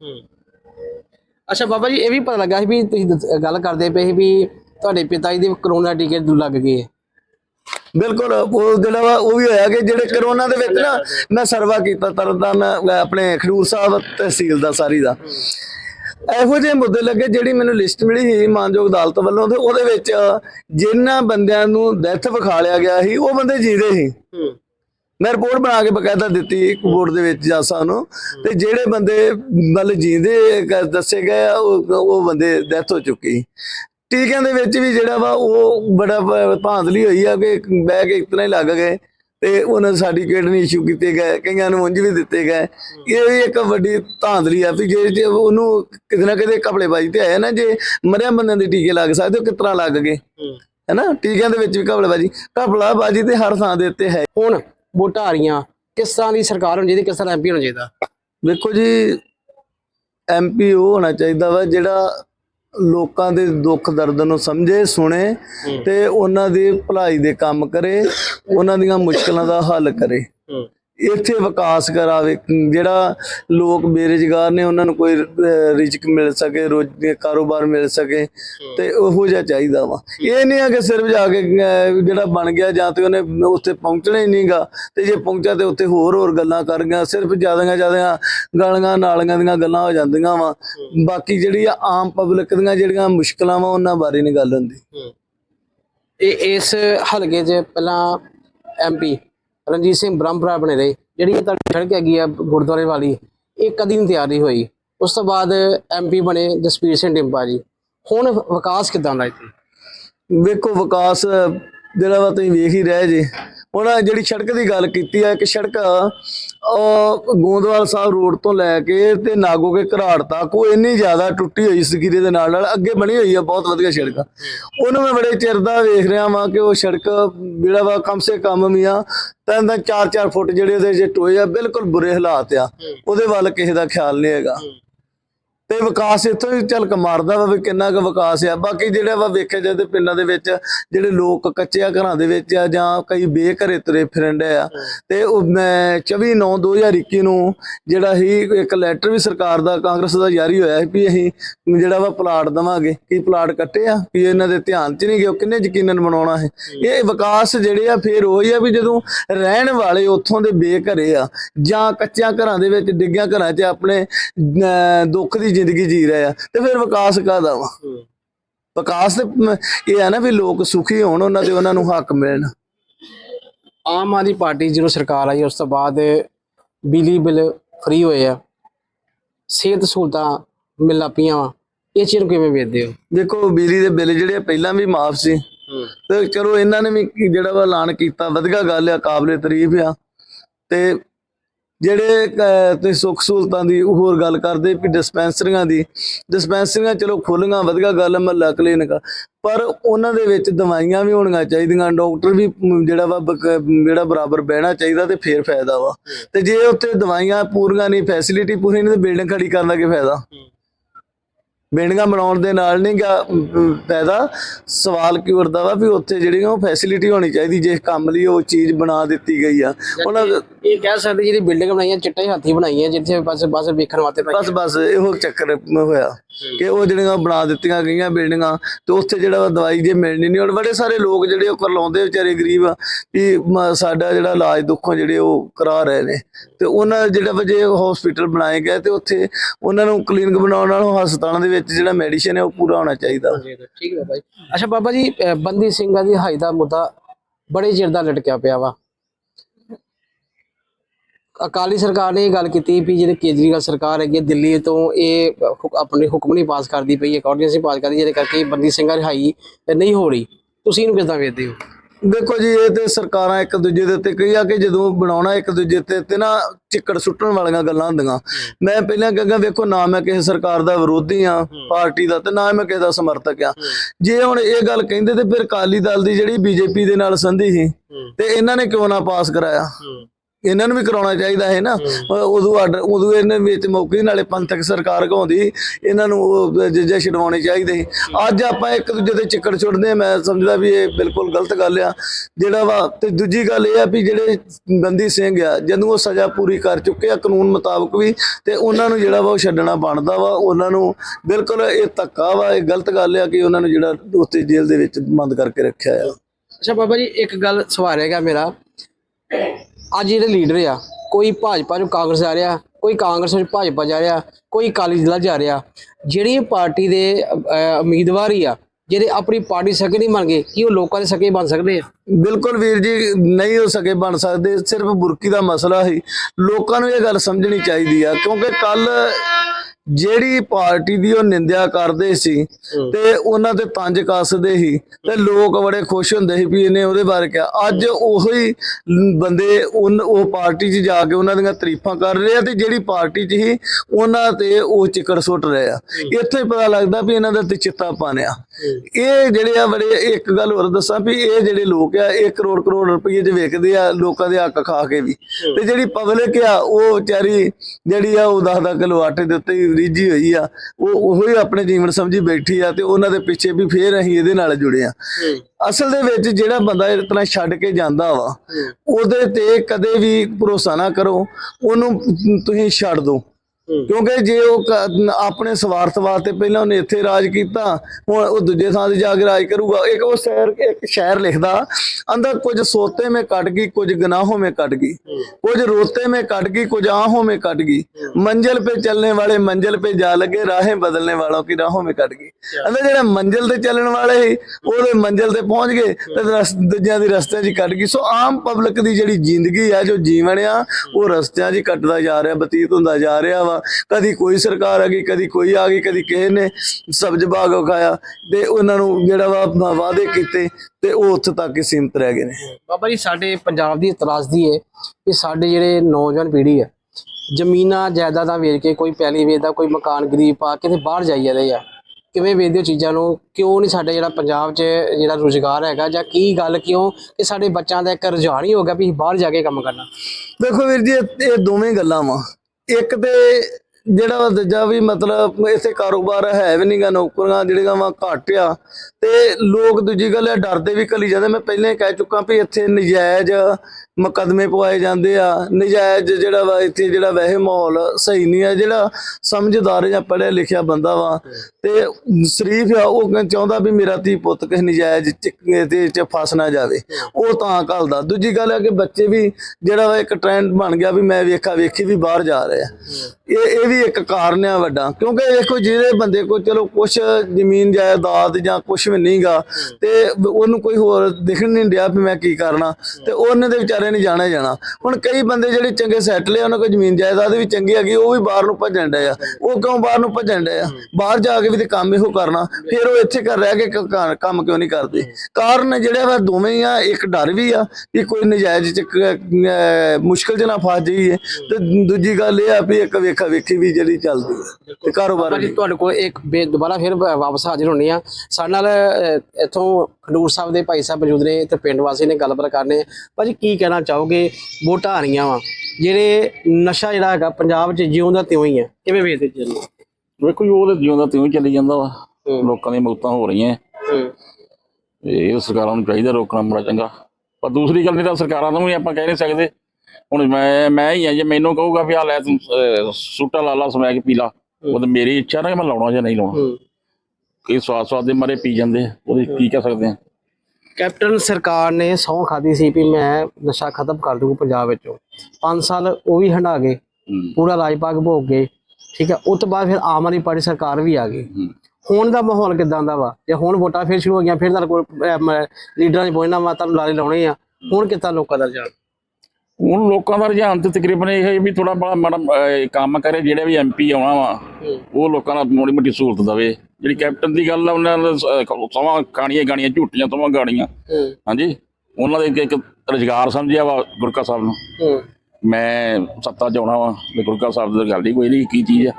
ਅੱਛਾ ਬਾਬਾ ਜੀ ਇਹ ਵੀ ਪਤਾ ਲੱਗਾ ਸੀ ਵੀ ਤੁਸੀਂ ਗੱਲ ਕਰਦੇ ਪਏ ਸੀ ਵੀ ਤੁਹਾਡੇ ਪਿਤਾ ਜੀ ਦੇ ਕਰੋਨਾ ਟੀਕੇ ਲੱਗ ਗਏ। ਬਿਲਕੁਲ ਉਹ ਜਿਹੜਾ ਵਾ ਉਹ ਵੀ ਹੋਇਆ ਕਿ ਜਿਹੜੇ ਕਰੋਨਾ ਦੇ ਵਿੱਚ ਨਾ ਮੈਂ ਸਰਵਾ ਕੀਤਾ ਤਰਨਤਾਰਨ ਆਪਣੇ ਖਡੂਰ ਸਾਹਿਬ ਤਹਿਸੀਲ ਦਾ ਸਾਰੀ ਦਾ। ਇਹੋ ਜਿਹੇ ਮੁੱਦੇ ਲੱਗੇ ਜਿਹੜੀ ਮੈਨੂੰ ਲਿਸਟ ਮਿਲੀ ਸੀ ਮਾਨਯੋਗ ਅਦਾਲਤ ਵੱਲੋਂ ਤੇ ਉਹਦੇ ਵਿੱਚ ਜਿਨ੍ਹਾਂ ਬੰਦਿਆਂ ਨੂੰ ਡੈਥ ਵਿਖਾ ਲਿਆ ਗਿਆ ਸੀ ਉਹ ਬੰਦੇ ਜੀਦੇ ਸੀ। ਮੈਂ ਰਿਪੋਰਟ ਬਣਾ ਕੇ ਬਕਾਇਦਾ ਦਿੱਤੀ ਕੋਰਟ ਦੇ ਵਿੱਚ ਜਾਸਾ ਨੂੰ ਤੇ ਜਿਹੜੇ ਬੰਦੇ ਮਤਲਬ ਜੀਂਦੇ ਦੱਸੇ ਗਏ ਉਹ ਬੰਦੇ ਡੈਥ ਹੋ ਚੁੱਕੀ ਟੀਕਿਆਂ ਦੇ ਵਿੱਚ ਵੀ ਜਿਹੜਾ ਵਾ ਉਹ ਬੜਾ ਭਾਂਦਲੀ ਹੋਈ ਆ ਕਿ ਬਹਿ ਕੇ ਇਤਨਾ ਹੀ ਲੱਗ ਗਏ। ਤੇ ਉਹਨਾਂ ਦੇ ਸਰਟੀਫਿਕੇਟ ਨਹੀਂ ਇਸ਼ੂ ਕੀਤੇ ਗਏ ਕਈਆਂ ਨੂੰ ਉਂਝ ਵੀ ਦਿੱਤੇ ਗਏ। ਇਹ ਵੀ ਇੱਕ ਵੱਡੀ ਧਾਂਦਲੀ ਆ ਵੀ ਜੇ ਜੇ ਉਹਨੂੰ ਕਿਤੇ ਨਾ ਕਿਤੇ ਕਪੜੇਬਾਜ਼ੀ ਤੇ ਆਇਆ ਨਾ ਜੇ ਮਰਿਆ ਬੰਦਿਆਂ ਦੇ ਟੀਕੇ ਲੱਗ ਸਕਦੇ ਉਹ ਕਿਸ ਤਰ੍ਹਾਂ ਲੱਗ ਗਏ? ਹੈਨਾ? ਟੀਕਿਆਂ ਦੇ ਵਿੱਚ ਵੀ ਕਪੜੇਬਾਜ਼ੀ। ਕਪੜਾਬਾਜ਼ੀ ਤੇ ਹਰ ਥਾਂ ਦੇ ਉੱਤੇ ਹੈ। ਹੁਣ ਵੋਟਾਂ ਆ ਰਹੀਆਂ ਕਿਸ ਤਰ੍ਹਾਂ ਦੀ ਸਰਕਾਰ ਹੋਣੀ ਚਾਹੀਦੀ ਕਿਸ ਤਰ੍ਹਾਂ ਐਮਪੀ ਹੋਣਾ ਚਾਹੀਦਾ? ਵੇਖੋ ਜੀ ਐਮਪੀ ਉਹ ਹੋਣਾ ਚਾਹੀਦਾ ਵਾ ਜਿਹੜਾ ਲੋਕਾਂ ਦੇ ਦੁੱਖ ਦਰਦ ਨੂੰ ਸਮਝੇ ਸੁਣੇ ਤੇ ਉਹਨਾਂ ਦੀ ਭਲਾਈ ਦੇ ਕੰਮ ਕਰੇ ਉਹਨਾਂ ਦੀਆਂ ਮੁਸ਼ਕਲਾਂ ਦਾ ਹੱਲ ਕਰੇ। ਇੱਥੇ ਵਿਕਾਸ ਕਰਾਵੇ ਜਿਹੜਾ ਲੋਕ ਬੇਰੁਜ਼ਗਾਰ ਨੇ ਉਹਨਾਂ ਨੂੰ ਕੋਈ ਅਹ, ਰਿਜ਼ਕ ਮਿਲ ਸਕੇ ਰੋਜ਼ ਕਾਰੋਬਾਰ ਮਿਲ ਸਕੇ ਤੇ ਉਹੋ ਜਿਹਾ ਚਾਹੀਦਾ ਵਾ। ਇਹ ਨਹੀਂ ਆ ਕਿ ਸਿਰਫ ਜਾ ਕੇ ਜਿਹੜਾ ਬਣ ਗਿਆ ਜਾਂ ਤੇ ਉਹਨੇ ਉੱਥੇ ਪਹੁੰਚਣਾ ਹੀ ਨਹੀਂਗਾ ਤੇ ਜੇ ਪਹੁੰਚਿਆ ਤੇ ਉੱਥੇ ਹੋਰ ਹੋਰ ਗੱਲਾਂ ਕਰ ਗਿਆ ਸਿਰਫ ਜਿਆਦੀਆਂ ਜਿਆਦੀਆਂ ਗਾਲੀਆਂ ਨਾਲੀਆਂ ਦੀਆਂ ਗੱਲਾਂ ਹੋ ਜਾਂਦੀਆਂ ਵਾ। ਬਾਕੀ ਜਿਹੜੀ ਆ ਆਮ ਪਬਲਿਕ ਦੀਆਂ ਜਿਹੜੀਆਂ ਮੁਸ਼ਕਲਾਂ ਵਾ ਉਹਨਾਂ ਬਾਰੇ ਨਹੀਂ ਗੱਲ ਹੁੰਦੀ। ਇਹ ਇਸ ਹਲਕੇ 'ਚ ਪਹਿਲਾਂ ਐਮਪੀ ਰਣਜੀਤ ਸਿੰਘ ਬ੍ਰਹਮਪੁਰਾ ਬਣੇ ਰਹੇ, ਜਿਹੜੀ ਇਹ ਤੁਹਾਡੀ ਸੜਕ ਹੈਗੀ ਆ ਗੁਰਦੁਆਰੇ ਵਾਲੀ, ਇਹ ਕਦੀ ਨਹੀਂ ਤਿਆਰ ਨਹੀਂ ਹੋਈ। ਉਸ ਤੋਂ ਬਾਅਦ ਐਮਪੀ ਬਣੇ ਜਸਪੀਰ ਸਿੰਘ ਡਿੰਪਾ ਜੀ। ਹੁਣ ਵਿਕਾਸ ਕਿਦਾਂ ਦਾ ਇੱਥੇ? ਵੇਖੋ ਵਿਕਾਸ, ਜਿਹੜਾ ਵਾ ਤੁਸੀਂ ਵੇਖ ਹੀ ਰਹੇ ਜੇ। ਉਹਨਾਂ ਜਿਹੜੀ ਸੜਕ ਦੀ ਗੱਲ ਕੀਤੀ ਆ ਕਿ ਸੜਕ ਗੋਂਦਵਾਲ ਸਾਹਿਬ ਰੋਡ ਤੋਂ ਲੈ ਕੇ ਤੇ ਨਾਗੋ ਕੇ ਘਰਾੜ ਤੱਕ ਉਹ ਇੰਨੀ ਜ਼ਿਆਦਾ ਟੁੱਟੀ ਹੋਈ ਸਗੀਰੇ ਦੇ ਨਾਲ ਨਾਲ ਅੱਗੇ ਬਣੀ ਹੋਈ ਆ ਬਹੁਤ ਵਧੀਆ ਸੜਕ ਉਹਨੂੰ ਮੈਂ ਬੜੇ ਚਿਰ ਦਾ ਵੇਖ ਰਿਹਾ ਵਾਂ ਕਿ ਉਹ ਸੜਕ ਜਿਹੜਾ ਵਾ ਕਮ ਸੇ ਕਮ ਵੀ ਆ ਤਿੰਨ ਤਿੰਨ ਚਾਰ ਚਾਰ ਫੁੱਟ ਜਿਹੜੇ ਉਹਦੇ ਜੇ ਟੋਏ ਆ ਬਿਲਕੁਲ ਬੁਰੇ ਹਾਲਾਤ ਆ। ਉਹਦੇ ਵੱਲ ਕਿਸੇ ਦਾ ਖਿਆਲ ਨਹੀਂ ਹੈਗਾ। ਤੇ ਵਿਕਾਸ ਇੱਥੋਂ ਹੀ ਝਲਕ ਮਾਰਦਾ ਵਾ ਵੀ ਕਿੰਨਾ ਕੁ ਵਿਕਾਸ ਆ। ਬਾਕੀ ਜਿਹੜਾ ਵਾ ਵੇਖਿਆ ਜਾਏ ਤੇ ਪਿੰਡਾਂ ਦੇ ਵਿੱਚ ਜਿਹੜੇ ਲੋਕ ਕੱਚਿਆ ਘਰਾਂ ਦੇ ਵਿੱਚ ਆ ਜਾਂ ਕਈ ਬੇਘਰੇ ਤੁਰੇ ਫਿਰਨ ਆ ਤੇ ਉਹ 24 9 2021 ਨੂੰ ਜਿਹੜਾ ਹੀ ਇੱਕ ਲੈਟਰ ਵੀ ਸਰਕਾਰ ਦਾ ਕਾਂਗਰਸ ਦਾ ਜਾਰੀ ਹੋਇਆ ਸੀ ਵੀ ਅਸੀਂ ਜਿਹੜਾ ਵਾ ਪਲਾਟ ਦਵਾਂਗੇ। ਕੀ ਪਲਾਟ ਕੱਟੇ ਆ? ਵੀ ਇਹਨਾਂ ਦੇ ਧਿਆਨ 'ਚ ਨਹੀਂ ਗਏ ਕਿੰਨੇ ਯਕੀਨਨ ਬਣਾਉਣਾ ਹੈ? ਇਹ ਵਿਕਾਸ ਜਿਹੜੇ ਆ ਫੇਰ ਉਹੀ ਆ ਵੀ ਜਦੋਂ ਰਹਿਣ ਵਾਲੇ ਉੱਥੋਂ ਦੇ ਬੇਘਰੇ ਆ ਜਾਂ ਕੱਚਿਆਂ ਘਰਾਂ ਦੇ ਵਿੱਚ ਡਿੱਗਿਆਂ ਘਰਾਂ 'ਚ ਆਪਣੇ ਅਹ, ਦੁੱਖ ਦੀ ਜ਼ਿੰਦਗੀ ਜੀ ਰਹੇ ਆ ਤੇ ਫਿਰ ਵਿਕਾਸ ਕਾਹਦਾ ਵਾ? ਵਿਕਾਸ ਤੇ ਇਹ ਆ ਨਾ ਵੀ ਲੋਕ ਸੁਖੀ ਹੋਣ ਉਹਨਾਂ ਦੇ ਉਹਨਾਂ ਨੂੰ ਹੱਕ ਮਿਲਣ। ਆਮ ਆਦਮੀ ਪਾਰਟੀ ਜਦੋਂ ਸਰਕਾਰ ਆਈ ਉਸ ਤੋਂ ਬਾਅਦ ਬਿਜਲੀ ਬਿੱਲ ਫ੍ਰੀ ਹੋਏ ਆ। ਸਿਹਤ ਸਹੂਲਤਾਂ ਮਿਲਣਾ ਪਈਆਂ ਵਾ। ਇਹ ਚੀਜ਼ ਨੂੰ ਕਿਵੇਂ ਵੇਖਦੇ ਹੋ? ਦੇਖੋ ਬਿਜਲੀ ਦੇ ਬਿੱਲ ਜਿਹੜੇ ਪਹਿਲਾਂ ਵੀ ਮਾਫ ਸੀ। ਤੇ ਚਲੋ ਇਹਨਾਂ ਨੇ ਵੀ ਜਿਹੜਾ ਵਾ ਐਲਾਨ ਕੀਤਾ ਵਧੀਆ ਗੱਲ ਆ ਕਾਬਲੇ ਤਾਰੀਫ ਆ। ਤੇ ਜਿਹੜੇ ਤੁਸੀਂ ਸੁੱਖ ਸਹੂਲਤਾਂ ਦੀ ਹੋਰ ਗੱਲ ਕਰਦੇ ਵੀ ਡਿਸਪੈਂਸਰੀਆਂ ਦੀ ਡਿਸਪੈਂਸਰੀਆਂ ਚਲੋ ਖੁੱਲੀਆਂ, ਵਧੀਆ ਗੱਲ ਮਹੱਲਾ ਕਲੀਨਿਕ ਪਰ ਉਹਨਾਂ ਦੇ ਵਿੱਚ ਦਵਾਈਆਂ ਵੀ ਹੋਣੀਆਂ ਚਾਹੀਦੀਆਂ ਡਾਕਟਰ ਵੀ ਜਿਹੜਾ ਵਾ ਜਿਹੜਾ ਬਰਾਬਰ ਬਹਿਣਾ ਚਾਹੀਦਾ ਤੇ ਫੇਰ ਫਾਇਦਾ ਵਾ। ਤੇ ਜੇ ਉੱਥੇ ਦਵਾਈਆਂ ਪੂਰੀਆਂ ਨਹੀਂ ਫੈਸਿਲਿਟੀ ਪੂਰੀ ਨਹੀਂ, ਤੇ ਬਿਲਡਿੰਗ ਖੜੀ ਕਰਨ ਦਾ ਕੀ ਫਾਇਦਾ? ਬਿਲਡਿੰਗਾਂ ਬਣਾਉਣ ਦੇ ਨਾਲ ਨਹੀਂ ਫਾਇਦਾ। ਸਵਾਲ ਕੀ ਉੱਠਦਾ ਵਾ ਵੀ ਉੱਥੇ ਜਿਹੜੀਆਂ ਉਹ ਫੈਸਿਲਿਟੀ ਹੋਣੀ ਚਾਹੀਦੀ ਜਿਸ ਕੰਮ ਲਈ ਉਹ ਚੀਜ਼ ਬਣਾ ਦਿੱਤੀ ਗਈ ਆ। ਉਹਨਾਂ ਇਹ ਕਹਿ ਸਕਦੇ ਜਿਹੜੀ ਬਿਲਡਿੰਗ ਬਣਾਈਆਂ ਚਿੱਟੇ ਹਾਥੀ ਬਣਾਈਆਂ ਜਿੱਥੇ ਬਸ ਬਸ ਵੇਖਣ ਵਾਸਤੇ। ਬਸ ਬਸ ਇਹੋ ਚੱਕਰ ਹੋਇਆ। ਕਿ ਉਹ ਜਿਹੜੀਆਂ ਬਣਾ ਦਿੱਤੀਆਂ ਗਈਆਂ ਬਿਲਡਿੰਗਾਂ ਤੇ ਉੱਥੇ ਜਿਹੜਾ ਦਵਾਈ ਜੇ ਮਿਲਣੀ ਨਹੀਂ ਹੁਣ ਬੜੇ ਸਾਰੇ ਲੋਕ ਜਿਹੜੇ ਉਹ ਕਰਲਾਉਂਦੇ ਵਿਚਾਰੇ ਗਰੀਬ ਆ, ਵੀ ਸਾਡਾ ਜਿਹੜਾ ਇਲਾਜ ਦੁੱਖੋਂ ਜਿਹੜੇ ਉਹ ਕਰਾ ਰਹੇ ਨੇ। ਤੇ ਉਹਨਾਂ ਜਿਹੜਾ ਵਾ ਜੇ ਹਸਪੀਟਲ ਬਣਾਏ ਗਏ ਤੇ ਉੱਥੇ ਉਹਨਾਂ ਨੂੰ ਕਲੀਨਿਕ ਬਣਾਉਣ ਨਾਲੋਂ ਹਸਪਤਾਲਾਂ ਦੇ ਵਿੱਚ ਜਿਹੜਾ ਮੈਡੀਸਨ ਹੈ ਉਹ ਪੂਰਾ ਹੋਣਾ ਚਾਹੀਦਾ। ਠੀਕ ਹੈ ਬਾਬਾ ਅੱਛਾ ਬਾਬਾ ਜੀ ਬੰਦੀ ਸਿੰਘਾਂ ਦੀ ਹਾਈ ਦਾ ਮੁੱਦਾ ਬੜੇ ਚਿਰ ਦਾ ਲਟਕਿਆ ਪਿਆ ਵਾ। ਅਕਾਲੀ ਸਰਕਾਰ ਨੇ ਇਹ ਗੱਲ ਕੀਤੀ ਵੀ ਜਿਹੜੇ ਕੇਜਰੀਵਾਲ ਸਰਕਾਰ ਹੈਗੀ ਦਿੱਲੀ ਤੋਂ ਇਹ ਹੁਕ- ਆਪਣੇ ਹੁਕਮ ਨਹੀਂ ਪਾਸ ਕਰਦੀ ਪਈ ਹੈ ਆਰਡੀਨੈਂਸ ਪਾਸ ਕਰਦੀ, ਜਿਹਦੇ ਕਰਕੇ ਬੰਦੀ ਸਿੰਘਾਂ ਰਿਹਾਈ ਨਹੀਂ ਹੋ ਰਹੀ। ਤੁਸੀਂ ਇਹਨੂੰ ਕਿੱਦਾਂ ਵੇਖਦੇ ਹੋ? ਦੇਖੋ ਜੀ, ਇਹ ਤੇ ਸਰਕਾਰਾਂ ਇੱਕ ਦੂਜੇ ਦੇ ਉੱਤੇ ਕਹੀ ਆ ਕਿ ਜਦੋਂ ਬਣਾਉਣਾ ਇੱਕ ਦੂਜੇ ਤੇ ਤੇ ਨਾ ਚਿੱਕੜ ਸੁੱਟਣ ਵਾਲੀਆਂ ਗੱਲਾਂ ਹੁੰਦੀਆਂ। ਮੈਂ ਪਹਿਲਾਂ ਕਹਿੰਦਾ, ਵੇਖੋ, ਨਾ ਮੈਂ ਕਿਸੇ ਸਰਕਾਰ ਦਾ ਵਿਰੋਧੀ ਆ, ਪਾਰਟੀ ਦਾ, ਤੇ ਨਾ ਮੈਂ ਕਿਸੇ ਦਾ ਸਮਰਥਕ ਆ। ਜੇ ਹੁਣ ਇਹ ਗੱਲ ਕਹਿੰਦੇ ਤੇ ਫਿਰ ਅਕਾਲੀ ਦਲ ਦੀ ਜਿਹੜੀ ਬੀਜੇਪੀ ਦੇ ਨਾਲ ਸੰਧੀ ਸੀ, ਤੇ ਇਹਨਾਂ ਨੇ ਕਿਉਂ ਨਾ ਪਾਸ ਕਰਾਇਆ? ਇਹਨਾਂ ਨੂੰ ਵੀ ਕਰਾਉਣਾ ਚਾਹੀਦਾ ਹੈ ਨਾ। ਉਦੋਂ ਆਰਡਰ ਉਦੋਂ ਇਹਨਾਂ ਵਿੱਚ ਮੌਕੇ ਨਾਲੇ ਪੰਥਕ ਸਰਕਾਰ ਘਾਉਂਦੀ ਇਹਨਾਂ ਨੂੰ ਜੱਜੇ ਛਡਵਾਉਣੇ ਚਾਹੀਦੇ ਅੱਜ ਆਪਾਂ ਇੱਕ ਦੂਜੇ ਦੇ ਚਿੱਕੜ ਛੁੱਟਦੇ ਆ ਮੈਂ ਸਮਝਦਾ ਵੀ ਇਹ ਬਿਲਕੁਲ ਗਲਤ ਗੱਲ ਆ। ਜਿਹੜਾ ਵਾ ਤੇ ਦੂਜੀ ਗੱਲ ਇਹ ਆ ਵੀ ਜਿਹੜੇ ਬੰਦੀ ਸਿੰਘ ਆ ਜਦੋਂ ਉਹ ਸਜ਼ਾ ਪੂਰੀ ਕਰ ਚੁੱਕੇ ਆ ਕਾਨੂੰਨ ਮੁਤਾਬਕ ਵੀ ਤੇ ਉਹਨਾਂ ਨੂੰ ਜਿਹੜਾ ਵਾ ਉਹ ਛੱਡਣਾ ਬਣਦਾ ਵਾ। ਉਹਨਾਂ ਨੂੰ ਬਿਲਕੁਲ ਇਹ ਧੱਕਾ ਵਾ ਇਹ ਗਲਤ ਗੱਲ ਆ ਕਿ ਉਹਨਾਂ ਨੂੰ ਜਿਹੜਾ ਉੱਥੇ ਜੇਲ੍ਹ ਦੇ ਵਿੱਚ ਬੰਦ ਕਰਕੇ ਰੱਖਿਆ ਆ। ਅੱਛਾ ਬਾਬਾ ਜੀ ਇੱਕ ਗੱਲ ਸਵਾਲ ਹੈਗਾ ਮੇਰਾ। ਅੱਜ ਜਿਹੜੇ ਲੀਡਰ ਆ, ਕੋਈ ਭਾਜਪਾ ਨੂੰ ਕਾਂਗਰਸ ਜਾ ਰਿਹਾ, ਕੋਈ ਕਾਂਗਰਸ ਵਿੱਚ ਭਾਜਪਾ ਜਾ ਰਿਹਾ, ਕੋਈ ਅਕਾਲੀ ਦਲ ਜਾ ਰਿਹਾ, ਜਿਹੜੀ ਪਾਰਟੀ ਦੇ ਉਮੀਦਵਾਰ ਹੀ ਆ, ਜਿਹੜੇ ਆਪਣੀ ਪਾਰਟੀ ਸਕੇ ਨਹੀਂ ਬਣ ਗਏ, ਕੀ ਉਹ ਲੋਕਾਂ ਦੇ ਸਕੇ ਬਣ ਸਕਦੇ ਆ? ਬਿਲਕੁਲ ਵੀਰ ਜੀ, ਨਹੀਂ ਹੋ ਸਕੇ ਬਣ ਸਕਦੇ, ਸਿਰਫ ਬੁਰਕੀ ਦਾ ਮਸਲਾ ਹੀ। ਲੋਕਾਂ ਨੂੰ ਇਹ ਗੱਲ ਸਮਝਣੀ ਚਾਹੀਦੀ ਆ, ਕਿਉਂਕਿ ਕੱਲ ਜਿਹੜੀ ਪਾਰਟੀ ਦੀ ਉਹ ਨਿੰਦਿਆ ਕਰਦੇ ਸੀ ਤੇ ਉਹਨਾਂ ਤੇ ਤੰਜ ਕੱਸਦੇ ਸੀ ਤੇ ਲੋਕ ਬੜੇ ਖੁਸ਼ ਹੁੰਦੇ ਸੀ ਵੀ ਇਹਨੇ ਉਹਦੇ ਬਾਰੇ ਕਿਹਾ। ਅੱਜ ਉਹੀ ਬੰਦੇ ਉਹ ਪਾਰਟੀ 'ਚ ਜਾ ਕੇ ਉਹਨਾਂ ਦੀਆਂ ਤਾਰੀਫਾਂ ਕਰ ਰਹੇ ਆ ਤੇ ਜਿਹੜੀ ਪਾਰਟੀ 'ਚ ਸੀ ਉਹਨਾਂ ਤੇ ਉਹ ਚਿੱਕੜ ਸੁੱਟ ਰਹੇ ਆ। ਇੱਥੇ ਹੀ ਪਤਾ ਲੱਗਦਾ ਵੀ ਇਹਨਾਂ ਦਾ ਤੇ ਚਿੱਤਾ ਪਾਣਿਆ। ਇਹ ਜਿਹੜੇ ਆ ਬੜੇ ਇੱਕ ਗੱਲ ਹੋਰ ਦੱਸਾਂ ਵੀ ਇਹ ਜਿਹੜੇ ਲੋਕ ਆ 1 ਕਰੋੜ ਕਰੋੜ ਰੁਪਏ 'ਚ ਵੇਚਦੇ ਆ ਲੋਕਾਂ ਦੇ ਹੱਕ ਖਾ ਕੇ ਵੀ। ਤੇ ਜਿਹੜੀ ਪਬਲਿਕ ਆ ਉਹ ਵਿਚਾਰੀ ਜਿਹੜੀ ਆ ਉਹ 10-10 ਕਿਲੋ ਆਟੇ ਦੇ ਉੱਤੇ ਹੀ ਰੀਝੀ ਹੋਈ ਆ। ਉਹ ਉਹੀ ਆਪਣੇ ਜੀਵਨ ਸਮਝੀ ਬੈਠੀ ਆ ਤੇ ਉਹਨਾਂ ਦੇ ਪਿੱਛੇ ਵੀ ਫੇਰ ਅਸੀਂ ਇਹਦੇ ਨਾਲ ਜੁੜੇ ਆ। ਅਸਲ ਦੇ ਵਿੱਚ ਜਿਹੜਾ ਬੰਦਾ ਇਸ ਤਰ੍ਹਾਂ ਛੱਡ ਕੇ ਜਾਂਦਾ ਵਾ ਉਹਦੇ ਤੇ ਕਦੇ ਵੀ ਭਰੋਸਾ ਨਾ ਕਰੋ ਉਹਨੂੰ ਤੁਸੀਂ ਛੱਡ ਦਿਓ। ਕਿਉਂਕਿ ਜੇ ਉਹ ਆਪਣੇ ਸਵਾਰਥ ਵਾਸਤੇ ਪਹਿਲਾਂ ਉਹਨੇ ਇੱਥੇ ਰਾਜ ਕੀਤਾ ਹੁਣ ਉਹ ਦੂਜੇ ਥਾਂ ਤੇ ਜਾ ਕੇ ਰਾਜ ਕਰੂਗਾ। ਇੱਕ ਉਹ ਸ਼ਹਿਰ ਇੱਕ ਸ਼ਾਇਰ ਲਿਖਦਾ ਅੰਦਾ ਕੁਝ ਸੋਤੇ ਮੇ ਕੱਟ ਗਈ ਕੁਝ ਗਨਾਹੋਂ ਮੇ ਕੱਟ ਗਈ। ਕੁਝ ਰੋਤੇ ਮੇ ਕੱਟ ਗਈ ਕੁਝ ਆਹੋਂ ਮੇ ਕੱਟ ਗਈ। ਮੰਜ਼ਿਲ ਪੇ ਚੱਲਣੇ ਵਾਲੇ ਮੰਜ਼ਿਲ ਪੇ ਜਾ ਲਗੇ ਰਾਹੇ ਬਦਲਨੇ ਵਾਲੋਂ ਕੀ ਰਾਹੋਂ ਮੇ ਕੱਟ ਗਈ। ਅੰਦਾ ਜਿਹੜਾ ਮੰਜ਼ਿਲ ਤੇ ਚੱਲਣ ਵਾਲੇ ਸੀ ਉਹਦੇ ਮੰਜ਼ਿਲ ਤੇ ਪਹੁੰਚ ਗਏ ਤੇ ਦੂਜਿਆਂ ਦੇ ਰਸਤੇ 'ਚ ਕੱਟ ਗਈ। ਸੋ ਆਮ ਪਬਲਿਕ ਦੀ ਜਿਹੜੀ ਜ਼ਿੰਦਗੀ ਆ ਜੋ ਜੀਵਨ ਆ ਉਹ ਰਸਤਿਆਂ 'ਚ ਕੱਟਦਾ ਜਾ ਰਿਹਾ ਬਤੀਤ ਹੁੰਦਾ ਜਾ ਰਿਹਾ ਵਾ। ਕਦੀ ਕੋਈ ਸਰਕਾਰ ਆ ਗਈ ਕਦੀ ਕੋਈ ਆ ਗਈ ਕਦੀ ਕਿਸੇ ਨੇ ਸਬਜ਼ ਬਾਗ ਉਗਾਇਆ ਤੇ ਉਹਨਾਂ ਨੂੰ ਜਿਹੜਾ ਵਾ ਵਾਅਦੇ ਕੀਤੇ ਤੇ ਉਹ ਉੱਥੇ ਤੱਕ ਹੀ ਸੀਮਤ ਰਹਿ ਗਏ ਨੇ। ਬਾਬਾ ਜੀ ਸਾਡੇ ਪੰਜਾਬ ਦੀ ਤਰਾਸਦੀ ਹੈ ਕਿ ਸਾਡੇ ਜਿਹੜੇ ਨੌਜਵਾਨ ਪੀੜ੍ਹੀ ਹੈ ਜ਼ਮੀਨਾਂ ਜਾਇਦਾਦਾਂ ਵੇਚ ਕੇ ਕੋਈ ਪੈਲੀ ਵੇਚਦਾ ਕੋਈ ਮਕਾਨ ਗਰੀਬ ਪਾ ਕੇ ਤੇ ਬਾਹਰ ਜਾਈ ਜਾਂਦੇ ਆ। ਕਿਵੇਂ ਵੇਚਦੇ ਚੀਜ਼ਾਂ ਨੂੰ? ਕਿਉਂ ਨਹੀਂ ਸਾਡੇ ਜਿਹੜਾ ਪੰਜਾਬ 'ਚ ਜਿਹੜਾ ਰੁਜ਼ਗਾਰ ਹੈਗਾ ਜਾਂ ਕੀ ਗੱਲ ਕਿਉਂ ਕਿ ਸਾਡੇ ਬੱਚਿਆਂ ਦਾ ਇੱਕ ਰੁਝਾਨ ਹੀ ਹੋ ਗਿਆ ਵੀ ਬਾਹਰ ਜਾ ਕੇ ਕੰਮ ਕਰਨਾ? ਦੇਖੋ ਵੀਰ ਜੀ ਇਹ ਦੋਵੇਂ ਗੱਲਾਂ ਵਾ। ਇੱਕ ਦੇ ਜਿਹੜਾ ਵਾ ਦੂਜਾ ਵੀ ਮਤਲਬ ਇੱਥੇ ਕਾਰੋਬਾਰ ਹੈ ਵੀ ਨਹੀਂਗਾ ਨੌਕਰੀਆਂ ਜਿਹੜੀਆਂ ਵਾ ਘੱਟ ਆ। ਤੇ ਲੋਕ ਦੂਜੀ ਗੱਲ ਹੈ ਡਰਦੇ ਵੀ ਕਲੀ ਜਾਂਦੇ। ਮੈਂ ਪਹਿਲਾਂ ਹੀ ਕਹਿ ਚੁੱਕਾ ਵੀ ਇੱਥੇ ਨਜਾਇਜ਼ ਮੁਕੱਦਮੇ ਪਵਾਏ ਜਾਂਦੇ ਆ। ਨਜਾਇਜ਼ ਜਿਹੜਾ ਵਾ ਇੱਥੇ ਜਿਹੜਾ ਵੈਸੇ ਮਾਹੌਲ ਸਹੀ ਨਹੀਂ ਆ, ਜਿਹੜਾ ਸਮਝਦਾਰ ਜਾਂ ਪੜ੍ਹਿਆ ਲਿਖਿਆ ਬੰਦਾ ਵਾ। ਤੇ ਸ਼ਰੀਫ ਆ, ਉਹ ਕਹਿ- ਚਾਹੁੰਦਾ ਵੀ ਮੇਰਾ ਧੀ ਪੁੱਤ ਕਿਸੇ ਨਜਾਇਜ਼ ਚ- ਤੇ ਚ ਫਸ ਨਾ ਜਾਵੇ। ਉਹ ਤਾਂ ਘੱਲਦਾ। ਦੂਜੀ ਗੱਲ ਹੈ ਕਿ ਬੱਚੇ ਵੀ ਜਿਹੜਾ ਵਾ ਇੱਕ ਟ੍ਰੈਂਡ ਬਣ ਗਿਆ ਵੀ ਮੈਂ ਵੇਖਾ, ਵੇਖੀ ਵੀ ਬਾਹਰ ਜਾ ਰਿਹਾ ਇਹ ਇਹ ਵੀ ਇੱਕ ਕਾਰਨ ਆ ਵੱਡਾ, ਕਿਉਂਕਿ ਦੇਖੋ ਜਿਹੜੇ ਬੰਦੇ ਕੋਲ ਚਲੋ ਕੁਛ ਜ਼ਮੀਨ ਜਾਇਦਾਦ ਜਾਂ ਕੁਛ ਵੀ ਨਹੀਂਗਾ, ਤੇ ਉਹਨੂੰ ਕੋਈ ਹੋਰ ਦਿਖਣ ਨਹੀਂ ਡਿਆ ਵੀ ਮੈਂ ਕੀ ਕਰਨਾ, ਤੇ ਉਹਨੇ ਦੇ ਵਿਚਾਰੇ ਨਹੀਂ ਜਾਣਾ ਜਾਣਾ। ਹੁਣ ਕਈ ਬੰਦੇ ਜਿਹੜੇ ਚੰਗੇ ਸੈਟਲ ਆ, ਉਹਨਾਂ ਕੋਲ ਜ਼ਮੀਨ ਜਾਇਦਾਦ ਵੀ ਚੰਗੀ ਹੈਗੀ, ਉਹ ਵੀ ਬਾਹਰ ਨੂੰ ਭੱਜਣ ਡਏ ਆ। ਉਹ ਕਿਉਂ ਬਾਹਰ ਨੂੰ ਭੱਜਣ ਡਏ ਆ? ਬਾਹਰ ਜਾ ਕੇ ਵੀ ਤੇ ਕੰਮ ਇਹੋ ਕਰਨਾ, ਫਿਰ ਉਹ ਇੱਥੇ ਕਰ ਰਹਿ ਕੇ ਕੰਮ ਕਿਉਂ ਨਹੀਂ ਕਰਦੇ? ਕਾਰਨ ਜਿਹੜਾ ਵਾ ਦੋਵੇਂ ਹੀ ਆ, ਇੱਕ ਡਰ ਵੀ ਆ ਕਿ ਕੋਈ ਨਜਾਇਜ਼ ਚ ਕ- ਮੁਸ਼ਕਲ ਚ ਨਾ ਫਸ ਜਾਈਏ। ਤੇ ਦੂਜੀ ਗੱਲ ਇਹ ਆ ਵੀ ਇੱਕ ਵੇਖਾ ਵੇਖੀ ਵੀ ਜਿਹੜੀ ਚੱਲਦੀ ਹੈ ਤੇ ਕਾਰੋਬਾਰ ਜੀ। ਤੁਹਾਡੇ ਕੋਲ ਇੱਕ ਬੇ ਦੁਬਾਰਾ ਫਿਰ ਵਾ- ਵਾਪਸ ਹਾਜ਼ਰ ਹੋਣੀ ਆ ਸਾਡੇ ਨਾਲ ਇੱਥੋਂ ਖਡੂਰ ਸਾਹਿਬ ਦੇ ਭਾਈ ਸਾਹਿਬ ਮੌਜੂਦ ਨੇ ਤੇ ਪਿੰਡ ਵਾਸੀ ਨੇ ਗੱਲਬਾਤ ਕਰਨੇ ਭਾਜੀ ਕੀ ਕਹਿਣਾ ਚਾਹੋਗੇ? ਵੋਟਾਂ ਆ ਰਹੀਆਂ ਵਾ। ਜਿਹੜੇ ਨਸ਼ਾ ਜਿਹੜਾ ਹੈਗਾ ਪੰਜਾਬ 'ਚ ਜਿਉਂਦਾ ਤਿਉਂ ਹੀ ਹੈ। ਕਿਵੇਂ ਵੇਚਦੇ ਜੀ ਇਹਨੂੰ? ਵੇਖੋ ਜੀ ਉਹਦੇ ਜਿਉਂਦਾ ਤਿਉਂ ਹੀ ਚੱਲੀ ਜਾਂਦਾ ਵਾ। ਲੋਕਾਂ ਦੀਆਂ ਮੌਤਾਂ ਹੋ ਰਹੀਆਂ। ਇਹ ਸਰਕਾਰਾਂ ਨੂੰ ਚਾਹੀਦਾ ਰੋਕਣਾ ਬੜਾ ਚੰਗਾ। ਪਰ ਦੂਸਰੀ ਗੱਲ ਨਹੀਂ ਤਾਂ ਸਰਕਾਰਾਂ ਨੂੰ ਵੀ ਆਪਾਂ ਕਹਿ ਨਹੀਂ ਸਕਦੇ। ਹੁਣ ਮੈਂ ਮੈਂ ਹੀ ਆ ਜੇ ਮੈਨੂੰ ਕਹੂਗਾ ਵੀ ਆ ਲੈ ਤੂੰ ਅਹ, ਸੂਟਾ ਲਾ ਲਾ ਸਮੈਕ ਪੀ ਲਾ। ਉਹ ਤਾਂ ਮੇਰੀ ਇੱਛਾ ਨਾ ਕਿ ਮੈਂ ਲਾਉਣਾ ਜਾਂ ਨਹੀਂ ਲਾਉਣਾ। ਹੂੰ। ਕਈ ਸਵਾਦ ਸਵਾਦ ਦੇ ਮਾਰੇ ਪੀ ਜਾਂਦੇ ਆ। ਉਹਦੇ ਕੀ ਕਹਿ ਸਕਦੇ ਆ? ਕੈਪਟਨ ਸਰਕਾਰ ਨੇ ਸਹੁੰ ਖਾਦੀ ਸੀ ਵੀ ਮੈਂ ਨਸ਼ਾ ਖਤਮ ਕਰ ਦੂੰਗਾ ਪੰਜਾਬ ਵਿੱਚੋਂ। 5 ਸਾਲ ਉਹ ਵੀ ਹੰਡਾ ਗਏ। ਹੂੰ। ਪੂਰਾ ਰਾਜ ਭਾਗ ਭੋਗ ਗਏ। ਠੀਕ ਹੈ ਉਸ ਤੋਂ ਬਾਅਦ ਫਿਰ ਆਮ ਆਦਮੀ ਪਾਰਟੀ ਸਰਕਾਰ ਵੀ ਆ ਗਈ। ਹੂੰ। ਹੁਣ ਦਾ ਮਾਹੌਲ ਕਿਦਾਂ ਦਾ ਵਾ? ਜੇ ਹੁਣ ਵੋਟਾਂ ਫਿਰ ਸ਼ੁਰੂ ਹੋ ਗਈਆਂ ਫਿਰ ਤੁਹਾਡੇ ਕੋਲ ਅਹ, ਮ- ਲੀਡਰਾਂ 'ਚ ਪਹੁੰਚਣਾ ਵਾ ਤੁਹਾਨੂੰ ਲਾਰੇ ਲਾਉਣੇ ਆ। ਹੁਣ ਕਿੱਦਾਂ ਲੋਕਾਂ ਦਾ ਰੁਝਾਨ? ਹੁਣ ਲੋਕਾਂ ਦਾ ਰੁਝਾਨ ਤੇ ਤਕਰੀਬਨ ਇਹ ਹੈ ਵੀ ਥੋੜਾ ਬੜਾ ਮਾੜਾ ਕੰਮ ਕਰੇ ਜਿਹੜੇ ਵੀ ਐਮਪੀ ਆਉਣਾ ਵਾ ਉਹ ਲੋਕਾਂ ਨੂੰ ਮੋੜੀ ਮੋਟੀ ਸਹੂਲਤ ਦਵੇ। ਜਿਹੜੀ ਕੈਪਟਨ ਦੀ ਗੱਲ ਆ ਉਹਨਾਂ ਨੇ ਸਮਾਂ ਗਾਣੀਆਂ ਗਾਣੀਆਂ ਝੂਟੀਆਂ ਸਮਾਂ ਗਾਣੀਆਂ ਹਾਂਜੀ? ਉਹਨਾਂ ਦੇ ਇੱਕ- ਰੁਜ਼ਗਾਰ ਸਮਝਿਆ ਵਾ ਗੁਰਕਾ ਸਾਹਿਬ ਨੂੰ। ਮੈਂ ਸੱਤਾ ਚ ਆਉਣਾ ਵਾ ਤੇ ਗੁਰਕਾ ਸਾਹਿਬ ਦੀ ਗੱਲ ਹੀ ਕੋਈ ਨਹੀਂ ਕੀ ਚੀਜ਼ ਆ।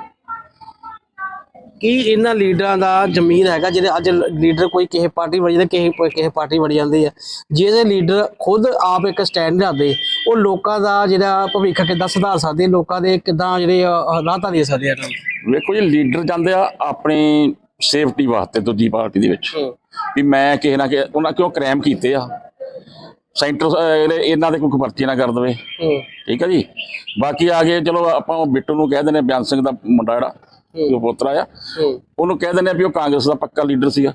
ਕੀ ਇਹਨਾਂ ਲੀਡਰਾਂ ਦਾ ਜ਼ਮੀਰ ਹੈਗਾ ਜਿਹੜੇ ਅੱਜ ਲੀਡਰ ਕੋਈ ਕਿਸੇ ਪਾਰਟੀ ਵੜੀ ਜਾਂਦੇ ਕਿਸੇ ਕਿਸੇ ਪਾਰਟੀ ਵੜੀ ਜਾਂਦੇ ਆ ਜਿਹਦੇ ਲੀਡਰ ਖੁਦ ਆਪ ਇੱਕ ਸਟੈਂਡ ਲਿਆਦੇ ਉਹ ਲੋਕਾਂ ਦਾ ਜਿਹੜਾ ਭਵਿੱਖ ਕਿੱਦਾਂ ਸੁਧਾਰ ਸਕਦੇ ਆ, ਲੋਕਾਂ ਦੇ ਕਿੱਦਾਂ ਜਿਹੜੇ ਹਾਲਾਤਾਂ ਦੇ ਸਕਦੇ ਆ ਵੇਖੋ ਜੀ ਲੀਡਰ ਜਾਂਦੇ ਆ ਆਪਣੀ ਸੇਫਟੀ ਵਾਸਤੇ ਦੂਜੀ ਪਾਰਟੀ ਦੇ ਵਿੱਚ। ਵੀ ਮੈਂ ਕਿਸੇ ਨਾ ਕਿ ਉਹਨਾਂ ਕਿਉਂ ਕ੍ਰਾਈਮ ਕੀਤੇ ਆ? ਸੈਂਟਰ ਇਹਨਾਂ ਦੇ ਕੋਈ ਪਰਚੀ ਨਾ ਕਰ ਦਵੇ। ਠੀਕ ਹੈ ਜੀ? ਬਾਕੀ ਆ ਗਏ ਚਲੋ ਆਪਾਂ ਬਿੱਟੂ ਨੂੰ ਕਹਿ ਦਿੰਦੇ ਬਿਆਨ ਸਿੰਘ ਦਾ ਮੁੰਡਾ ਜਿਹੜਾ। ਉਹ ਪੋਤਰਾ ਆ ਉਹਨੂੰ ਕਹਿ ਦਿੰਦੇ ਆ ਵੀ ਉਹ ਕਾਂਗਰਸ ਦਾ ਪੱਕਾ ਲੀਡਰ ਸੀਗਾ।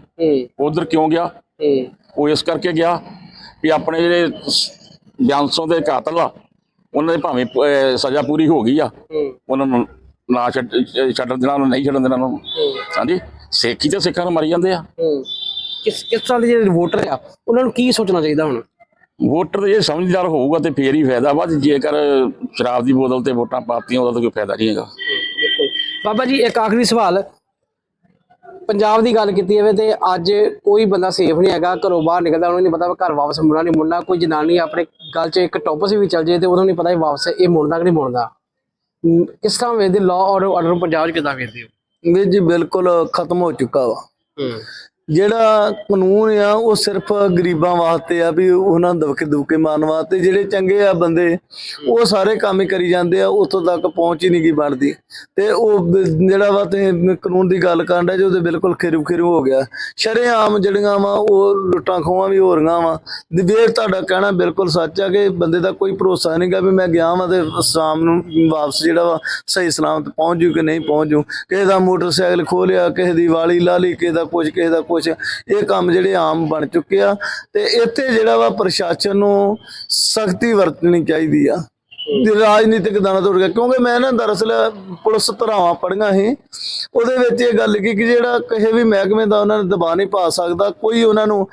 ਉਧਰ ਕਿਉਂ ਗਿਆ? ਉਹ ਇਸ ਕਰਕੇ ਗਿਆ ਵੀ ਆਪਣੇ ਜਿਹੜੇ ਬਿਆਨਸੋਂ ਦੇ ਕਾਤਲ ਆ ਉਹਨਾਂ ਦੇ ਭਾਵੇਂ ਸਜ਼ਾ ਪੂਰੀ ਹੋ ਗਈ ਆ ਉਹਨਾਂ ਨੂੰ ਨਾ ਛੱਡ ਛੱਡਣ ਦੇਣਾ ਉਹਨੂੰ ਨਹੀਂ ਛੱਡਣ ਦੇਣਾ ਉਹਨੂੰ ਹਾਂਜੀ? ਸਿੱਖੀ ਤੇ ਸਿੱਖਾਂ ਨੂੰ ਮਰੀ ਜਾਂਦੇ ਆ। ਕਿਸ ਕਿਸ ਤਰ੍ਹਾਂ ਦੇ ਜਿਹੜੇ ਵੋਟਰ ਆ ਉਹਨਾਂ ਨੂੰ ਕੀ ਸੋਚਣਾ ਚਾਹੀਦਾ ਹੁਣ? ਵੋਟਰ ਜੇ ਸਮਝਦਾਰ ਹੋਊਗਾ ਤੇ ਫੇਰ ਹੀ ਫਾਇਦਾ ਵਾ ਜੇਕਰ ਸ਼ਰਾਬ ਦੀ ਬੋਤਲ ਤੇ ਵੋਟਾਂ ਪਾਤੀਆਂ ਉਹਦਾ ਤਾਂ ਕੋਈ ਫਾਇਦਾ ਨਹੀਂ ਹੈਗਾ। ਬਾਬਾ ਜੀ ਇੱਕ ਆਖਰੀ ਸਵਾਲ। ਪੰਜਾਬ ਦੀ ਗੱਲ ਕੀਤੀ ਜਾਵੇ ਤੇ ਅੱਜ ਕੋਈ ਬੰਦਾ ਸੇਫ ਨਹੀਂ ਹੈਗਾ ਘਰੋਂ ਬਾਹਰ ਨਿਕਲਦਾ ਉਹਨੂੰ ਨਹੀਂ ਪਤਾ ਵੀ ਘਰ ਵਾਪਸ ਮੁੜਨਾ ਨਹੀਂ ਮੁੜਨਾ ਕੋਈ ਜਨਾਨੀ ਆਪਣੇ ਗੱਲ 'ਚ ਇੱਕ ਟੌਪਸ ਵੀ ਚੱਲ ਜੇ ਤੇ ਉਹਨੂੰ ਨਹੀਂ ਪਤਾ ਵੀ ਵਾਪਸ ਇਹ ਮੁੜਨਾ ਕਿ ਨਹੀਂ ਅਮ ਕਿਸ ਤਰ੍ਹਾਂ ਵੇਖਦੇ ਲਾਅ ਔਰ ਆਰਡਰ ਪੰਜਾਬ 'ਚ ਕਿਦਾਂ ਵੇਖਦੇ ਹੋ? ਜੀ ਬਿਲਕੁਲ ਖਤਮ ਹੋ ਚੁੱਕਾ ਵਾ। ਜਿਹੜਾ ਕਾਨੂੰਨ ਆ, ਉਹ ਸਿਰਫ ਗਰੀਬਾਂ ਵਾਸਤੇ ਆ, ਵੀ ਉਹਨਾਂ ਨੂੰ ਦਬਕੇ ਦੁਬਕੇ ਮਾਰਨ ਵਾਸਤੇ। ਜਿਹੜੇ ਚੰਗੇ ਆ ਬੰਦੇ, ਉਹ ਸਾਰੇ ਕੰਮ ਹੀ ਕਰੀ ਜਾਂਦੇ ਆ, ਉੱਥੋਂ ਤੱਕ ਪਹੁੰਚ ਹੀ ਨਹੀਂ ਗਈ ਬਣਦੀ। ਤੇ ਉਹ ਜਿਹੜਾ ਵਾ ਤੇ ਕਾਨੂੰਨ ਦੀ ਗੱਲ ਕਰਨ ਦਾ ਜੋ ਤੇ ਬਿਲਕੁਲ ਖਿਰੂ ਖਿਰੂ ਹੋ ਗਿਆ। ਸ਼ਰੇਆਮ ਜਿਹੜੀਆਂ ਵਾ, ਉਹ ਲੁੱਟਾਂ ਖੋਹਾਂ ਵੀ ਹੋ ਰਹੀਆਂ ਵਾ। ਤੇ ਤੁਹਾਡਾ ਕਹਿਣਾ ਬਿਲਕੁਲ ਸੱਚ ਆ ਕਿ ਬੰਦੇ ਦਾ ਕੋਈ ਭਰੋਸਾ ਨਹੀਂਗਾ ਵੀ ਮੈਂ ਗਿਆ ਵਾਂ ਤੇ ਸ਼ਾਮ ਨੂੰ ਵਾਪਸ ਜਿਹੜਾ ਵਾ ਸਹੀ ਸਲਾਮਤ ਪਹੁੰਚ ਜੂ ਕਿ ਨਹੀਂ ਪਹੁੰਚ ਜੂ। ਕਿਸੇ ਦਾ ਮੋਟਰਸਾਈਕਲ ਖੋਲਿਆ ਕਿਸੇ ਦੀ ਵਾਲੀ ਲਾ ਲਈ, ਕਿਸੇ ਦਾ ਕੁਝ ਕਿਸੇ ਦਾ ਕੁਝ ਇਹ ਕੰਮ ਜਿਹੜੇ ਆਮ ਬਣ ਚੁੱਕੇ ਆ ਤੇ ਇੱਥੇ ਜਿਹੜਾ ਵਾ ਪ੍ਰਸ਼ਾਸਨ ਨੂੰ ਸਖਤੀ ਵਰਤਣੀ ਚਾਹੀਦੀ ਆ। ਤੇ ਰਾਜਨੀਤਿਕ ਦਾਣਾ ਤੋੜ ਗਿਆ ਕਿਉਂਕਿ ਮੈਂ ਨਾ ਦਰਅਸਲ ਪੁਲਿਸ ਧਰਾਵਾਂ ਪੜੀਆਂ ਸੀ, ਉਹਦੇ ਵਿੱਚ ਇਹ ਗੱਲ ਕੀ ਕਿ ਜਿਹੜਾ ਕਿਸੇ ਵੀ ਮਹਿਕਮੇ ਦਾ ਉਹਨਾਂ ਨੇ ਦਬਾਅ ਨਹੀਂ ਪਾ ਸਕਦਾ, ਕੋਈ ਉਹਨਾਂ ਨੂੰ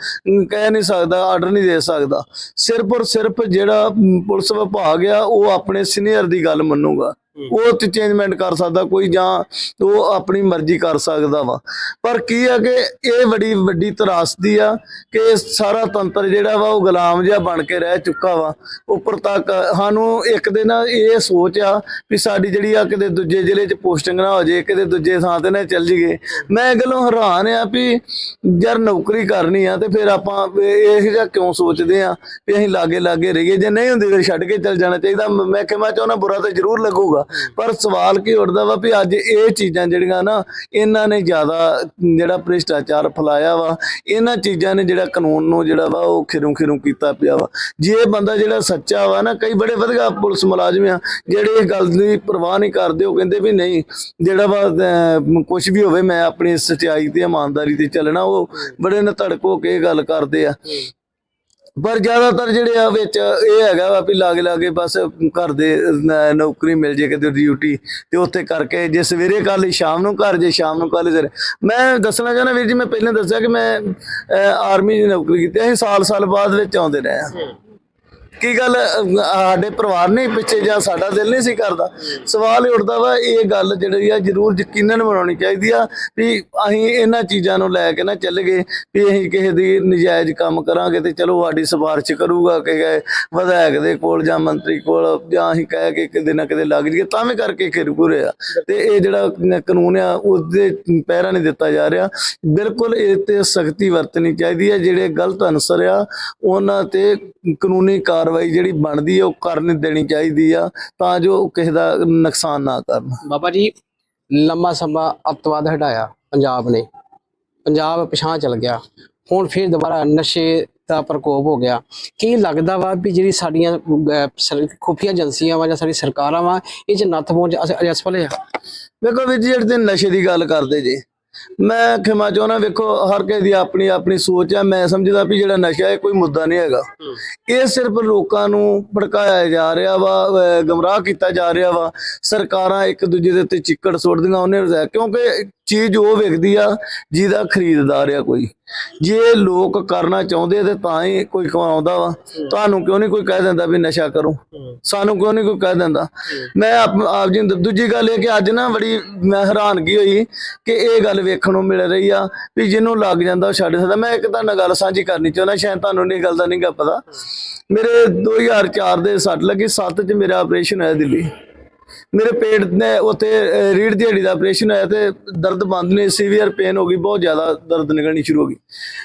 ਕਹਿ ਨਹੀਂ ਸਕਦਾ ਆਰਡਰ ਨਹੀਂ ਦੇ ਸਕਦਾ। ਸਿਰਫ ਔਰ ਸਿਰਫ ਜਿਹੜਾ ਪੁਲਿਸ ਵਿਭਾਗ ਆ, ਉਹ ਆਪਣੇ ਸੀਨੀਅਰ ਦੀ ਗੱਲ ਮੰਨੂਗਾ। ਉਹ ਤੇ ਚੇਂਜਮੈਂਟ ਕਰ ਸਕਦਾ ਕੋਈ ਜਾਂ ਉਹ ਆਪਣੀ ਮਰਜ਼ੀ ਕਰ ਸਕਦਾ ਵਾ। ਪਰ ਕੀ ਆ ਕਿ ਇਹ ਬੜੀ ਵੱਡੀ ਤਰਾਸਦੀ ਆ ਕਿ ਸਾਰਾ ਤੰਤਰ ਜਿਹੜਾ ਵਾ ਉਹ ਗੁਲਾਮ ਜਿਹਾ ਬਣ ਕੇ ਰਹਿ ਚੁੱਕਾ ਵਾ। ਉੱਪਰ ਤੱਕ ਸਾਨੂੰ ਇੱਕ ਦਿਨ ਇਹ ਸੋਚ ਆ ਵੀ ਸਾਡੀ ਜਿਹੜੀ ਆ ਕਿਤੇ ਦੂਜੇ ਜ਼ਿਲ੍ਹੇ 'ਚ ਪੋਸਟਿੰਗ ਨਾ ਹੋ ਜੇ ਕਿਤੇ ਦੂਜੇ ਥਾਂ ਤੇ ਨਾ ਚੱਲ ਜੀਏ ਮੈਂ ਇਹ ਗੱਲੋਂ ਹੈਰਾਨ ਆ ਵੀ ਯਾਰ ਨੌਕਰੀ ਕਰਨੀ ਆ ਤੇ ਫਿਰ ਆਪਾਂ ਇਹ ਜਿਹਾ ਕਿਉਂ ਸੋਚਦੇ ਆ ਵੀ ਅਸੀਂ ਲਾਗੇ ਲਾਗੇ ਰਹੀਏ। ਜੇ ਨਹੀਂ ਹੁੰਦੀ ਫਿਰ ਛੱਡ ਕੇ ਚੱਲ ਜਾਣਾ ਚਾਹੀਦਾ। ਮੈਂ ਕਿਹਾ ਮੈਂ ਚਾਹੁੰਦਾ ਬੁਰਾ ਤਾਂ ਜ਼ਰੂਰ ਲੱਗੂਗਾ। ਪਰ ਸਵਾਲ ਕੀ ਉੱਠਦਾ ਵਾ ਵੀ ਅੱਜ ਇਹ ਚੀਜ਼ਾਂ ਜਿਹੜੀਆਂ ਨਾ, ਇਹਨਾਂ ਨੇ ਜ਼ਿਆਦਾ ਜਿਹੜਾ ਭ੍ਰਿਸ਼ਟਾਚਾਰ ਫੈਲਾਇਆ ਵਾ, ਇਹਨਾਂ ਚੀਜ਼ਾਂ ਨੇ ਜਿਹੜਾ ਕਾਨੂੰਨ ਨੂੰ ਜਿਹੜਾ ਵਾ ਉਹ ਖਿਰੂ ਖਿਰੂ ਕੀਤਾ ਪਿਆ ਵਾ। ਜੇ ਇਹ ਬੰਦਾ ਜਿਹੜਾ ਸੱਚਾ ਵਾ ਨਾ, ਕਈ ਬੜੇ ਵਧੀਆ ਪੁਲਿਸ ਮੁਲਾਜ਼ਮ ਆ, ਜਿਹੜੇ ਇਹ ਗੱਲ ਦੀ ਪਰਵਾਹ ਨਹੀਂ ਕਰਦੇ, ਉਹ ਕਹਿੰਦੇ ਵੀ ਨਹੀਂ, ਜਿਹੜਾ ਵਾ ਕੁਝ ਵੀ ਹੋਵੇ, ਮੈਂ ਆਪਣੀ ਸੱਚਾਈ ਤੇ ਇਮਾਨਦਾਰੀ ਤੇ ਚੱਲਣਾ, ਉਹ ਬੜੇ ਨਤੜਕ ਹੋ ਕੇ ਇਹ ਗੱਲ ਕਰਦੇ ਆ। ਪਰ ਜ਼ਿਆਦਾਤਰ ਜਿਹੜੇ ਆ ਵਿੱਚ ਇਹ ਹੈਗਾ ਵਾ ਵੀ ਲਾਗੇ ਲਾਗੇ ਬਸ ਘਰ ਦੇ ਨੌਕਰੀ ਮਿਲ ਜੇ ਕਿਤੇ ਡਿਊਟੀ ਤੇ ਉੱਥੇ ਕਰਕੇ ਜੇ ਸਵੇਰੇ ਕਰ ਲਈ ਸ਼ਾਮ ਨੂੰ ਘਰ ਜੇ, ਸ਼ਾਮ ਨੂੰ ਕਰ ਸਵੇਰੇ। ਮੈਂ ਦੱਸਣਾ ਚਾਹੁੰਦਾ ਵੀਰ ਜੀ, ਮੈਂ ਪਹਿਲਾਂ ਦੱਸਿਆ ਕਿ ਮੈਂ ਆਰਮੀ ਦੀ ਨੌਕਰੀ ਕੀਤੀ, ਅਸੀਂ ਸਾਲ ਸਾਲ ਬਾਅਦ ਵਿੱਚ ਆਉਂਦੇ ਰਹੇ ਆ ਕੀ ਗੱਲ ਅਹ, ਸਾਡੇ ਪਰਿਵਾਰ ਨਹੀਂ ਪਿੱਛੇ ਜਾਂ ਸਾਡਾ ਦਿਲ ਨਹੀਂ ਸੀ ਕਰਦਾ। ਸਵਾਲ ਇਹ ਉੱਠਦਾ ਵਾ ਇਹ ਗੱਲ ਜਿਹੜੀ ਆ ਜਰੂਰ ਯਕੀਨਨ ਬਣਾਉਣੀ ਚਾਹੀਦੀ ਆ ਵੀ ਅਸੀਂ ਇਹਨਾਂ ਚੀਜ਼ਾਂ ਨੂੰ ਲੈ ਕੇ ਨਾ ਚੱਲ ਗਏ ਵੀ ਅਸੀਂ ਕਿਸੇ ਦੀ ਨਜਾਇਜ਼ ਕੰਮ ਕਰਾਂਗੇ ਤੇ ਚਲੋ ਸਾਡੀ ਸਿਫਾਰਿਸ਼ ਕਰੂਗਾ ਕਿ ਵਿਧਾਇਕ ਦੇ ਕੋਲ ਜਾਂ ਮੰਤਰੀ ਕੋਲ ਜਾਂ ਅਸੀਂ ਕਹਿ ਕੇ ਕਿਤੇ ਨਾ ਕਿਤੇ ਲੱਗ ਜਾਈਏ ਤਾਂ ਵੀ ਕਰਕੇ ਖਿਰਪੁਰੇ ਆ। ਤੇ ਇਹ ਜਿਹੜਾ ਨ- ਕਾਨੂੰਨ ਆ ਉਹਦੇ ਪਹਿਰਾ ਨਹੀਂ ਦਿੱਤਾ ਜਾ ਰਿਹਾ। ਬਿਲਕੁਲ ਇਹ ਤੇ ਸਖਤੀ ਵਰਤਣੀ ਚਾਹੀਦੀ ਹੈ ਜਿਹੜੇ ਗਲਤ ਅਨਸਰ ਆ ਉਹਨਾਂ ਤੇ ਕਾਨੂੰਨੀ ਕਾਰ ਕਾਰਵਾਈ ਜਿਹੜੀ ਬਣਦੀ ਹੈ ਉਹ ਕਰਨ ਦੇਣੀ ਚਾਹੀਦੀ ਆ ਤਾਂ ਜੋ ਕਿਸੇ ਦਾ ਨੁਕਸਾਨ ਨਾ ਕਰਨ। ਬਾਬਾ ਜੀ ਲੰਮਾ ਸਮਾਂ ਅੱਤਵਾਦ ਹਟਾਇਆ ਪੰਜਾਬ ਨੇ। ਪੰਜਾਬ ਪਛਾਂ ਚਲ ਗਿਆ। ਹੁਣ ਫਿਰ ਦੁਬਾਰਾ ਨਸ਼ੇ ਦਾ ਪ੍ਰਕੋਪ ਹੋ ਗਿਆ। ਕੀ ਲੱਗਦਾ ਵਾ ਵੀ ਜਿਹੜੀ ਸਾਡੀਆਂ ਖੁਫੀਆ ਏਜੰਸੀਆਂ ਵਾ ਜਾਂ ਸਾਡੀ ਸਰਕਾਰਾਂ ਵਾ ਇਹ ਚ ਨੱਥ ਪਹੁੰਚ ਅਸਫਲ ਆ? ਵੇਖੋ ਵੀਰ ਜੀ ਜਿਹੜੇ ਨਸ਼ੇ ਦੀ ਗੱਲ ਕਰਦੇ ਜੇ ਮੈਂ ਖਿਮਾ ਚਾਹੁੰਦਾ ਵੇਖੋ ਹਰ ਕਿਸੇ ਦੀ ਆਪਣੀ ਆਪਣੀ ਸੋਚ ਆ। ਮੈਂ ਸਮਝਦਾ ਵੀ ਜਿਹੜਾ ਨਸ਼ਾ ਹੈ ਕੋਈ ਮੁੱਦਾ ਨਹੀਂ ਹੈਗਾ। ਇਹ ਸਿਰਫ ਲੋਕਾਂ ਨੂੰ ਭੜਕਾਇਆ ਜਾ ਰਿਹਾ ਵਾ ਗਮਰਾਹ ਕੀਤਾ ਜਾ ਰਿਹਾ ਵਾ। ਸਰਕਾਰਾਂ ਇੱਕ ਦੂਜੇ ਦੇ ਉੱਤੇ ਚਿੱਕੜ ਸੁੱਟਦੀਆਂ ਉਹਨੇ। ਕਿਉਂਕਿ ਚੀਜ਼ ਉਹ ਵਿਕਦੀ ਆ ਜਿਹਦਾ ਖਰੀਦਦਾਰ ਆ ਕੋਈ। ਜੇ ਲੋਕ ਕਰਨਾ ਚਾਹੁੰਦੇ ਤੇ ਤਾਂ ਹੀ ਕੋਈ ਕਮਾਉਂਦਾ ਵਾ। ਤੁਹਾਨੂੰ ਕਿਉਂ ਨਹੀਂ ਕੋਈ ਕਹਿ ਦਿੰਦਾ ਵੀ ਨਸ਼ਾ ਕਰੋ? ਸਾਨੂੰ ਕਿਉਂ ਨਹੀਂ ਕੋਈ ਕਹਿ ਦਿੰਦਾ? ਮੈਂ ਆਪ ਜੀ ਦੂਜੀ ਗੱਲ ਇਹ ਕਿ ਅੱਜ ਨਾ ਬੜੀ ਮੈਂ ਹੈਰਾਨਗੀ ਹੋਈ ਕਿ ਇਹ ਗੱਲ ਵੇਖਣ ਨੂੰ ਮਿਲ ਰਹੀ ਆ ਵੀ ਜਿਹਨੂੰ ਲੱਗ ਜਾਂਦਾ ਉਹ ਛੱਡ ਸਕਦਾ। ਮੈਂ ਇੱਕ ਤਾਂ ਗੱਲ ਸਾਂਝੀ ਕਰਨੀ ਚਾਹੁੰਦਾ ਸ਼ਾਇਦ ਤੁਹਾਨੂੰ ਇਹ ਗੱਲ ਦਾ ਨਹੀਂ ਗਾ ਪਤਾ ਮੇਰੇ 2004 ਦੇ ਸੱਟ ਲੱਗੀ 7 ਚ ਮੇਰਾ ਆਪਰੇਸ਼ਨ ਹੋਇਆ ਦਿੱਲੀ। ਮੇਰੇ ਪੇਟ ਨੇ ਉੱਥੇ ਰੀੜ੍ਹ ਦੀ ਹੱਡੀ ਦਾ ਆਪਰੇਸ਼ਨ ਹੋਇਆ ਤੇ ਦਰਦ ਬੰਦ ਨੇ ਸੀਵੀਅਰ ਪੇਨ ਹੋ ਗਈ ਬਹੁਤ ਜ਼ਿਆਦਾ ਦਰਦ ਨਿਕਲਣੀ ਸ਼ੁਰੂ ਹੋ ਗਈ।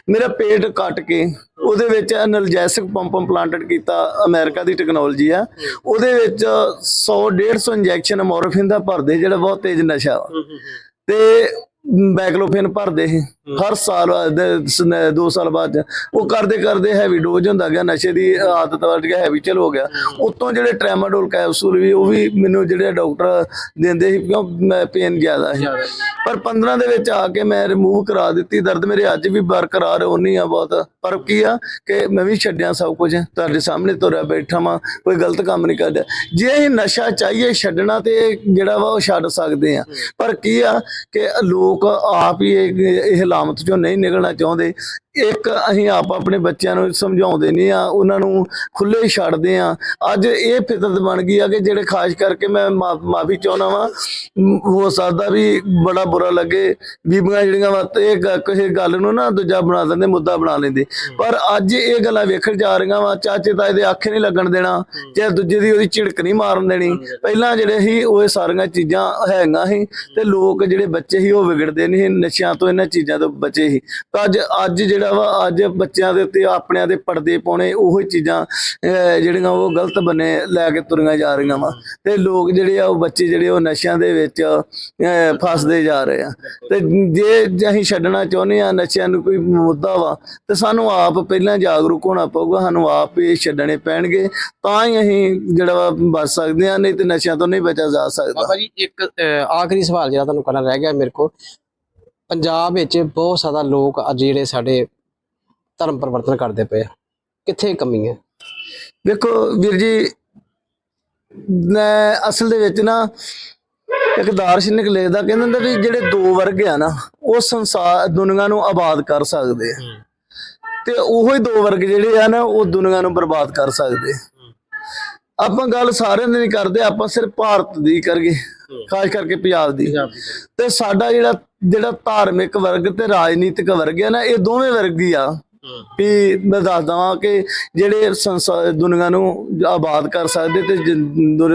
ਮੇਰਾ ਪੇਟ ਕੱਟ ਕੇ ਉਹਦੇ ਵਿੱਚ ਐਨਰਜੈਸਿਕ ਪੰਪ ਇੰਪਲਾਂਟਡ ਕੀਤਾ ਅਮਰੀਕਾ ਦੀ ਟੈਕਨੋਲੋਜੀ ਆ। ਉਹਦੇ ਵਿੱਚ 100 150 ਇੰਜੈਕਸ਼ਨ ਮੋਰਫਿਨ ਦਾ ਭਰਦੇ ਜਿਹੜਾ ਬਹੁਤ ਤੇਜ਼ ਨਸ਼ਾ ਵਾ। ਤੇ ਬੈਕਲੋਫਿਨ ਭਰਦੇ ਸੀ। ਹਰ ਸਾਲ ਦੇ- ਸਾਲ ਬਾਅਦ ਉਹ ਕਰਦੇ ਕਰਦੇ ਹੈਵੀ ਡੋਜ਼ ਹੁੰਦਾ ਗਿਆ। ਨਸ਼ੇ ਦੀ ਆਦਤ ਵੱਧ ਗਿਆ ਹੈਵੀ ਚਲ ਹੋ ਗਿਆ। ਉਤੋਂ ਜਿਹੜੇ ਟ੍ਰੈਮਾਡੋਲ ਕੈਪਸੂਲ ਵੀ ਉਹ ਵੀ ਮੈਨੂੰ ਜਿਹੜੇ ਡਾਕਟਰ ਦਿੰਦੇ ਸੀ ਕਿਉਂ ਮੈਂ ਪੇਨ ਜ਼ਿਆਦਾ ਸੀ। ਪਰ 15 ਦੇ ਵਿੱਚ ਆ ਕੇ ਮੈਂ ਰਿਮੂਵ ਕਰਾ ਦਿੱਤੀ। ਦਰਦ ਮੇਰੇ ਅੱਜ ਵੀ ਬਰਕਰਾਰ ਹੋਣੀ ਆ ਬਹੁਤ। ਪਰ ਕੀ ਆ ਕਿ ਮੈਂ ਵੀ ਛੱਡਿਆ ਸਭ ਕੁਝ। ਤੁਹਾਡੇ ਸਾਹਮਣੇ ਤੁਰਿਆ ਬੈਠਾ ਵਾਂ ਕੋਈ ਗਲਤ ਕੰਮ ਨਹੀਂ ਕਰਦਾ। ਜੇ ਇਹ ਨਸ਼ਾ ਚਾਹੀਏ ਛੱਡਣਾ ਤੇ ਜਿਹੜਾ ਵਾ ਉਹ ਛੱਡ ਸਕਦੇ ਆ। ਪਰ ਕੀ ਆ ਕਿ ਲੋਕ ਲੋਕ ਆਪ ਹੀ ਇਹ ਇਹ ਹਲਾਮਤ ਚੋਂ ਨਹੀਂ ਨਿਕਲਣਾ ਚਾਹੁੰਦੇ। ਇੱਕ ਅਸੀਂ ਆਪ ਆਪਣੇ ਬੱਚਿਆਂ ਨੂੰ ਸਮਝਾਉਂਦੇ ਨਹੀਂ ਆ ਉਹਨਾਂ ਨੂੰ ਖੁੱਲੇ ਛੱਡਦੇ ਆ। ਅੱਜ ਇਹ ਫਿਤਰਤ ਬਣ ਗਈ ਆ ਕਿ ਜਿਹੜੇ ਖਾਸ ਕਰਕੇ ਮੈਂ ਮਾਫੀ ਚਾਹੁੰਦਾ ਵਾਂ ਹੋ ਸਕਦਾ ਵੀ ਬੜਾ ਬੁਰਾ ਲੱਗੇ ਬੀਬੀਆਂ ਜਿਹੜੀਆਂ ਵਾ ਤੇ ਇਹ ਗ- ਕਿਸੇ ਗੱਲ ਨੂੰ ਨਾ ਦੂਜਾ ਬਣਾ ਦਿੰਦੇ ਮੁੱਦਾ ਬਣਾ ਲੈਂਦੇ। ਪਰ ਅੱਜ ਇਹ ਗੱਲਾਂ ਵੇਖਣ ਜਾ ਰਹੀਆਂ ਵਾ ਚਾਚੇ ਤਾਏ ਦੇ ਅੱਖ ਨਹੀਂ ਲੱਗਣ ਦੇਣਾ ਚਾਹੇ ਦੂਜੇ ਦੀ ਉਹਦੀ ਝਿੜਕ ਨਹੀਂ ਮਾਰਨ ਦੇਣੀ। ਪਹਿਲਾਂ ਜਿਹੜੇ ਸੀ ਉਹ ਸਾਰੀਆਂ ਚੀਜ਼ਾਂ ਹੈਗੀਆਂ ਸੀ ਤੇ ਲੋਕ ਜਿਹੜੇ ਬੱਚੇ ਸੀ ਉਹ ਵਿਗੜਦੇ ਨਹੀਂ ਨਸ਼ਿਆਂ ਤੋਂ ਇਹਨਾਂ ਚੀਜ਼ਾਂ ਤੋਂ ਬਚੇ ਸੀ। ਤਾਂ ਅੱਜ ਅੱਜ ਜਿਹੜਾ ਵਾ, ਅੱਜ ਬੱਚਿਆਂ ਦੇ ਉੱਤੇ, ਆਪਣਿਆਂ ਦੇ ਪਰਦੇ ਪਾਉਣੇ, ਉਹੋ ਚੀਜ਼ਾਂ ਜਿਹੜੀਆਂ ਉਹ ਗਲਤ ਬੰਨੇ ਲੈ ਕੇ ਤੁਰੀਆਂ ਜਾ ਰਹੀਆਂ ਵਾ। ਤੇ ਲੋਕ ਜਿਹੜੇ ਆ, ਉਹ ਬੱਚੇ ਜਿਹੜੇ, ਉਹ ਨਸ਼ਿਆਂ ਦੇ ਵਿੱਚ ਫਸਦੇ ਜਾ ਰਹੇ ਆ। ਤੇ ਜੇ ਅਸੀਂ ਛੱਡਣਾ ਚਾਹੁੰਦੇ ਆ, ਨਸ਼ਿਆਂ ਨੂੰ ਕੋਈ ਮੁੱਦਾ ਵਾ, ਤੇ ਸਾਨੂੰ ਆਪ ਪਹਿਲਾਂ ਜਾਗਰੂਕ ਹੋਣਾ ਪਊਗਾ, ਸਾਨੂੰ ਆਪ ਹੀ ਛੱਡਣੇ ਪੈਣਗੇ। ਤਾਂ ਹੀ ਅਸੀਂ ਜਿਹੜਾ ਵਾ, ਬਚ ਸਕਦੇ ਆ, ਨਹੀਂ ਤੇ ਨਸ਼ਿਆਂ ਤੋਂ ਨਹੀਂ ਬਚਿਆ ਜਾ ਸਕਦਾ। ਬਾਬਾ ਜੀ, ਇੱਕ ਆਖਰੀ ਸਵਾਲ ਜਿਹੜਾ ਤੁਹਾਨੂੰ ਕਰਨਾ ਰਹਿ ਗਿਆ ਮੇਰੇ ਕੋਲ। ਪੰਜਾਬ ਵਿੱਚ ਬਹੁਤ ਜ਼ਿਆਦਾ ਲੋਕ ਅੱਜ ਜਿਹੜੇ ਸਾਡੇ ਧਰਮ ਪਰਿਵਰਤਨ ਕਰਦੇ ਪਏ ਆ। ਕਿੱਥੇ ਕਮੀ ਹੈ? ਵੇਖੋ ਵੀਰ ਜੀ ਮੈਂ ਅਸਲ ਦੇ ਵਿੱਚ ਨਾ ਇੱਕ ਦਾਰਸ਼ਨਿਕ ਲਿਖਦਾ ਕਹਿੰਦਾ ਹੁੰਦਾ ਵੀ ਜਿਹੜੇ ਦੋ ਵਰਗ ਆ ਨਾ ਉਹ ਸੰਸਾਰ ਦੁਨੀਆ ਨੂੰ ਆਬਾਦ ਕਰ ਸਕਦੇ ਆ। ਤੇ ਉਹੋ ਹੀ ਦੋ ਵਰਗ ਜਿਹੜੇ ਆ ਨਾ ਉਹ ਦੁਨੀਆ ਨੂੰ ਬਰਬਾਦ ਕਰ ਸਕਦੇ ਆ। ਆਪਾਂ ਗੱਲ ਸਾਰਿਆਂ ਦੀ ਨਹੀਂ ਕਰਦੇ ਆਪਾਂ ਸਿਰਫ ਭਾਰਤ ਦੀ ਕਰੀਏ। ਖਾਸ ਕਰਕੇ ਪੰਜਾਬ ਦੀ। ਤੇ ਸਾਡਾ ਜਿਹੜਾ ਜਿਹੜਾ ਧਾਰਮਿਕ ਵਰਗ ਤੇ ਰਾਜਨੀਤਿਕ ਵਰਗ ਹੈ ਨਾ ਇਹ ਦੋਵੇਂ ਵਰਗ ਹੀ ਆ। ਵੀ ਮੈਂ ਦੱਸ ਦਵਾਂ ਕਿ ਜਿਹੜੇ ਸੰਸਾਰ ਦੁਨੀਆ ਨੂੰ ਆਬਾਦ ਕਰ ਸਕਦੇ ਤੇ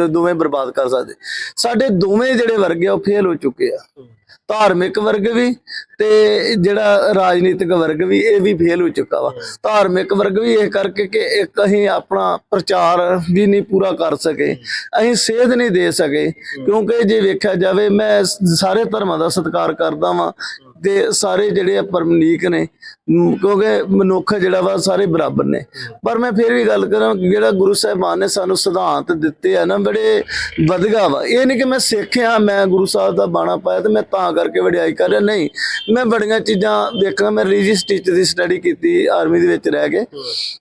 ਦੋਵੇਂ ਬਰਬਾਦ ਕਰ ਸਕਦੇ। ਸਾਡੇ ਦੋਵੇਂ ਜਿਹੜੇ ਵਰਗ ਆ ਉਹ ਫੇਲ ਹੋ ਚੁੱਕੇ ਆ। ਧਾਰਮਿਕ ਵਰਗ ਵੀ ਤੇ ਜਿਹੜਾ ਰਾਜਨੀਤਿਕ ਵਰਗ ਵੀ ਇਹ ਵੀ ਫੇਲ ਹੋ ਚੁੱਕਾ ਵਾ। ਧਾਰਮਿਕ ਵਰਗ ਵੀ ਇਹ ਕਰਕੇ ਕਿ ਇੱਕ ਅਸੀਂ ਆਪਣਾ ਪ੍ਰਚਾਰ ਵੀ ਨਹੀਂ ਪੂਰਾ ਕਰ ਸਕੇ। ਅਸੀਂ ਸੇਧ ਨਹੀਂ ਦੇ ਸਕੇ। ਕਿਉਂਕਿ ਜੇ ਵੇਖਿਆ ਜਾਵੇ ਮੈਂ ਸਾਰੇ ਧਰਮਾਂ ਦਾ ਸਤਿਕਾਰ ਕਰਦਾ ਵਾਂ ਤੇ ਸਾਰੇ ਜਿਹੜੇ ਆ ਪਰਮਨੀਕ ਨੇ ਕਿਉਂਕਿ ਮਨੁੱਖ ਜਿਹੜਾ ਵਾ ਸਾਰੇ ਬਰਾਬਰ ਨੇ। ਪਰ ਮੈਂ ਫਿਰ ਵੀ ਗੱਲ ਕਰਾਂ ਕਿ ਜਿਹੜਾ ਗੁਰੂ ਸਾਹਿਬਾਨ ਨੇ ਸਾਨੂੰ ਸਿਧਾਂਤ ਦਿੱਤੇ ਆ ਨਾ ਬੜੇ ਵਧਗਾ ਵਾ। ਇਹ ਨਹੀਂ ਕਿ ਮੈਂ ਸਿੱਖ ਆ ਮੈਂ ਗੁਰੂ ਸਾਹਿਬ ਦਾ ਬਾਣਾ ਪਾਇਆ ਤੇ ਮੈਂ ਤਾਂ ਕਰਕੇ ਵਡਿਆਈ ਕਰ ਰਿਹਾ। ਨਹੀਂ ਮੈਂ ਬੜੀਆਂ ਚੀਜ਼ਾਂ ਵੇਖਾਂ ਮੈਂ ਰਿਲੀਜੀਅਸ ਟੀਚਰ ਦੀ ਸਟੱਡੀ ਕੀਤੀ ਆਰਮੀ ਦੇ ਵਿੱਚ ਰਹਿ ਕੇ।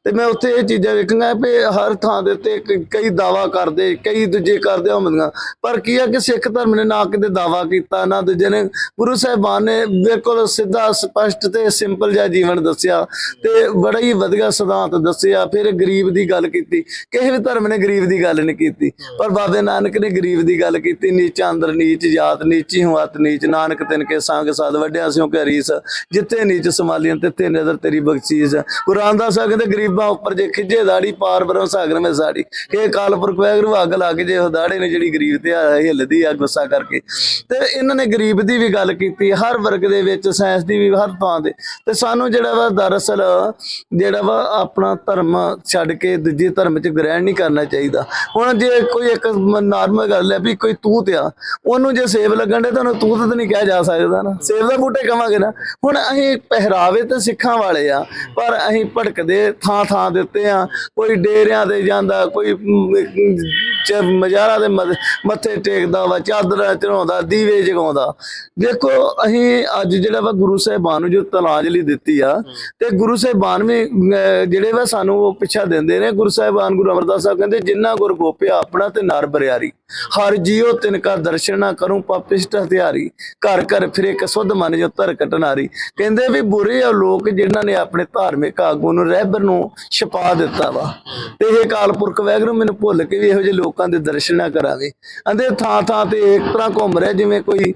ਤੇ ਮੈਂ ਉੱਥੇ ਇਹ ਚੀਜ਼ਾਂ ਵੇਖਾਂਗਾ ਵੀ ਹਰ ਥਾਂ ਦੇ ਉੱਤੇ ਕਈ ਦਾਵਾ ਕਰਦੇ, ਕਈ ਦੂਜੇ ਕਰਦੇ ਹੁੰਦੀਆਂ ਪਰ ਕੀ ਆ ਕਿ ਸਿੱਖ ਧਰਮ ਨੇ ਨਾ ਕਿਤੇ ਦਾਵਾ ਕੀਤਾ, ਨਾ ਦੂਜੇ ਨੇ ਗੁਰੂ ਸਾਹਿਬਾਨ ਨੇ ਬਿਲਕੁਲ ਸਿੱਧਾ, ਸਪਸ਼ਟ ਤੇ ਸਿੰਪਲ ਜਿਹਾ ਜੀਵਨ ਦੱਸਿਆ ਤੇ ਬੜਾ ਹੀ ਵਧੀਆ ਸਿਧਾਂਤ ਦੱਸਿਆ, ਫਿਰ ਗਰੀਬ ਦੀ ਗੱਲ ਕੀਤੀ। ਕਿਸੇ ਵੀ ਧਰਮ ਨੇ ਗਰੀਬ ਦੀ ਗੱਲ ਨਹੀਂ ਕੀਤੀ, ਪਰ ਬਾਬੇ ਨਾਨਕ ਨੇ ਗਰੀਬ ਦੀ ਗੱਲ ਕੀਤੀ। ਨੀਚ ਅੰਦਰ ਨੀਚ ਜਾਤ, ਨੀਚੀ ਹੂੰ ਨੀਚ ਨਾਨਕ ਤਿਨ ਕੇ ਸੰਗ ਸਾਧ, ਵੱਡਿਆ ਸਿਓ ਕੇ ਰੀਸ, ਜਿੱਥੇ ਨੀਚ ਸਮਾਲੀਆਂ ਤਿੱਥੇ ਨਜ਼ਰ ਤੇਰੀ ਬਖਸ਼ੀਸ਼। ਗੁਰੂ ਰਾਮਦਾਸ ਸਾਹਿਬ ਕਹਿੰਦੇ ਗਰੀਬਾਂ ਉੱਪਰ ਜੇ ਖਿੱਜੇ ਦਾੜੀ, ਪਾਰ ਬਰੋਂ ਸਾਗਰ ਮੇ ਸਾੜੀ। ਇਹ ਕਾਲਪੁਰਖ ਵੈਗਰੂ, ਅੱਗ ਲਾ ਕੇ ਜੇ ਉਹ ਨੇ ਜਿਹੜੀ ਗਰੀਬ ਤੇ ਹਿੱਲਦੀ ਆ ਗੁੱਸਾ ਕਰਕੇ। ਤੇ ਇਹਨਾਂ ਨੇ ਗਰੀਬ ਦੀ ਵੀ ਗੱਲ ਕੀਤੀ, ਹਰ ਵਰਗ ਦੇ ਵਿੱਚ ਸਾਇੰਸ ਦੀ ਵੀ ਹਰ ਥਾਂ ਦੇ ਤੇ ਸਾਨੂੰ ਜਿਹੜਾ ਵਾ ਦਰਅਸਲ, ਜਿਹੜਾ ਵਾ ਆਪਣਾ ਧਰਮ ਛੱਡ ਕੇ ਦੂਜੇ ਧਰਮ 'ਚ ਗ੍ਰਹਿਣ ਨਹੀਂ ਕਰਨਾ ਚਾਹੀਦਾ। ਹੁਣ ਜੇ ਕੋਈ ਇੱਕ ਨਾਰਮਲ ਗੱਲ ਹੈ ਵੀ ਕੋਈ ਤੂਤ ਆ, ਉਹਨੂੰ ਜੇ ਸੇਬ ਲੱਗਣ ਦੇ ਉਹਨੂੰ ਤੂਤ ਤਾਂ ਨਹੀਂ ਕਿਹਾ ਜਾ ਸਕਦਾ ਨਾ। ਸੇਬ ਦਾ ਬੂਟੇ ਕਵਾਂਗੇ ਨਾ। ਹੁਣ ਅਸੀਂ ਪਹਿਰਾਵੇ ਤੇ ਸਿੱਖਾਂ ਵਾਲੇ ਆ ਪਰ ਅਸੀਂ ਭਟਕਦੇ ਥਾਂ ਥਾਂ ਦਿੱਤੇ ਆ। ਕੋਈ ਡੇਰਿਆਂ ਤੇ ਜਾਂਦਾ ਕੋਈ ਮਜ਼ਾਰਾ ਦੇ ਮੱਥੇ- ਟੇਕਦਾ ਵਾ ਚਾਦਰਾਂ ਚੜਾਉਂਦਾ ਦੀਵੇ ਜਗਾਉਂਦਾ। ਦੇਖੋ ਅਸੀਂ ਅੱਜ ਜਿਹੜਾ ਵਾ ਗੁਰੂ ਸਾਹਿਬਾਨ ਨੂੰ ਜੋ ਤਲਾਂਜਲੀ ਦਿੱਤੀ ਆ ਤੇ ਗੁਰੂ ਸਾਹਿਬਾਨ ਵੀ ਅਹ, ਜਿਹੜੇ ਵਾ ਸਾਨੂੰ ਉਹ ਪਿੱਛਾ ਦਿੰਦੇ ਨੇ। ਗੁਰੂ ਸਾਹਿਬਾਨ ਗੁਰੂ ਅਮਰਦਾਸ ਸਾਹਿਬ ਕਹਿੰਦੇ ਜਿੰਨਾ ਗੁਰ ਗੋਪਿਆ ਆਪਣਾ ਤੇ ਨਰ ਬਰਿਆਰੀ। ਹਰ ਜੀਉ ਤਿਨ ਕਾ ਦਰਸ਼ਨ ਨਾ ਕਰੂੰ ਪਾਪਿਸ਼ਟ ਹਥਿਆਰੀ। ਘਰ ਘਰ ਫਿਰੇ ਕਸੁੱਧ ਮਨ ਜੋ ਧਰ ਕਟਨਾਰੀ ਕਹਿੰਦੇ ਵੀ ਬੁਰੇ ਆ ਲੋਕ ਜਿਨ੍ਹਾਂ ਨੇ ਆਪਣੇ ਧਾਰਮਿਕ ਆਗੂ ਨੂੰ ਰਹਿਬਰ ਨੂੰ ਛਪਾ ਦਿੱਤਾ ਵਾ। ਤੇ ਇਹ ਕਾਲਪੁਰਖ ਵੈਗਰੂ ਮੈਨੂੰ ਭੁੱਲ ਕੇ ਵੀ ਇਹੋ ਜਿਹੇ ਲੋਕਾਂ ਦੇ ਦਰਸ਼ਨ ਨਾ ਕਰਾਵੇ। ਅੰਦੇ ਥਾਂ ਥਾਂ ਤੇ ਇੱਕ ਤਰ੍ਹਾਂ ਘੁੰਮ ਰਿਹਾ ਜਿਵੇਂ ਕੋਈ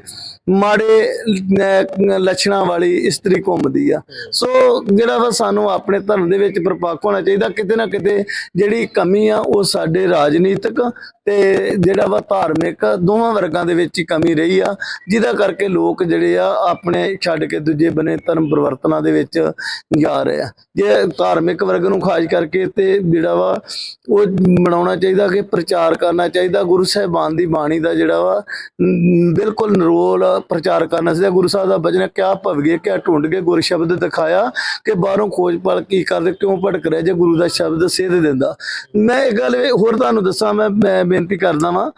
ਮਾੜੇ ਅਹ, ਲੱਛਣਾਂ ਵਾਲੀ ਇਸਤਰੀ ਘੁੰਮਦੀ ਆ। ਸੋ ਜਿਹੜਾ ਵਾ ਸਾਨੂੰ ਆਪਣੇ ਧਰਮ ਦੇ ਵਿੱਚ ਪਰਪੱਕ ਹੋਣਾ ਚਾਹੀਦਾ ਕਿਤੇ ਨਾ ਕਿਤੇ ਜਿਹੜੀ ਕਮੀ ਆ ਉਹ ਸਾਡੇ ਰਾਜਨੀਤਿਕ ਤੇ ਜਿਹੜਾ ਵਾ ਧਾਰਮਿਕ ਦੋਵਾਂ ਵਰਗਾਂ ਦੇ ਵਿੱਚ ਹੀ ਕਮੀ ਰਹੀ ਆ ਜਿਹਦਾ ਕਰਕੇ ਲੋਕ ਜਿਹੜੇ ਆ ਆਪਣੇ ਛੱਡ ਕੇ ਦੂਜੇ ਬਨੇ ਧਰਮ ਪਰਿਵਰਤਨਾਂ ਦੇ ਵਿੱਚ ਜਾ ਰਹੇ ਆ। ਜੇ ਧਾਰਮਿਕ ਵਰਗ ਨੂੰ ਖਾਸ ਕਰਕੇ ਤੇ ਜਿਹੜਾ ਵਾ ਉਹ ਬਣਾਉਣਾ ਚਾਹੀਦਾ ਕਿ ਪ੍ਰਚਾਰ ਕਰਨਾ ਚਾਹੀਦਾ ਗੁਰੂ ਸਾਹਿਬਾਨ ਦੀ ਬਾਣੀ ਦਾ ਜਿਹੜਾ ਵਾ ਨ- ਬਿਲਕੁਲ ਨਿਰੋਲ ਪ੍ਰਚਾਰ ਕਰਨਾ ਸੀ। ਗੁਰੂ ਸਾਹਿਬ ਦਾ ਬਚਨ ਕਿਆ ਭਵਗੇ ਕਿਆ ਢੂੰਡ ਕੇ ਗੁਰ ਸ਼ਬਦ ਦਿਖਾਇਆ ਕਿ ਬਾਹਰੋਂ ਖੋਜ ਪਲ ਕੀ ਕਰਦੇ, ਕਿਉਂ ਭਟਕ ਰਿਹਾ ਜੇ ਗੁਰੂ ਦਾ ਸ਼ਬਦ ਸੇਧ ਦਿੰਦਾ। ਮੈਂ ਇਹ ਗੱਲ ਹੋਰ ਤੁਹਾਨੂੰ ਦੱਸਾਂ, ਮੈਂ ਮੈਂ ਬੇਨਤੀ ਕਰਦਾ ਵਾਂ,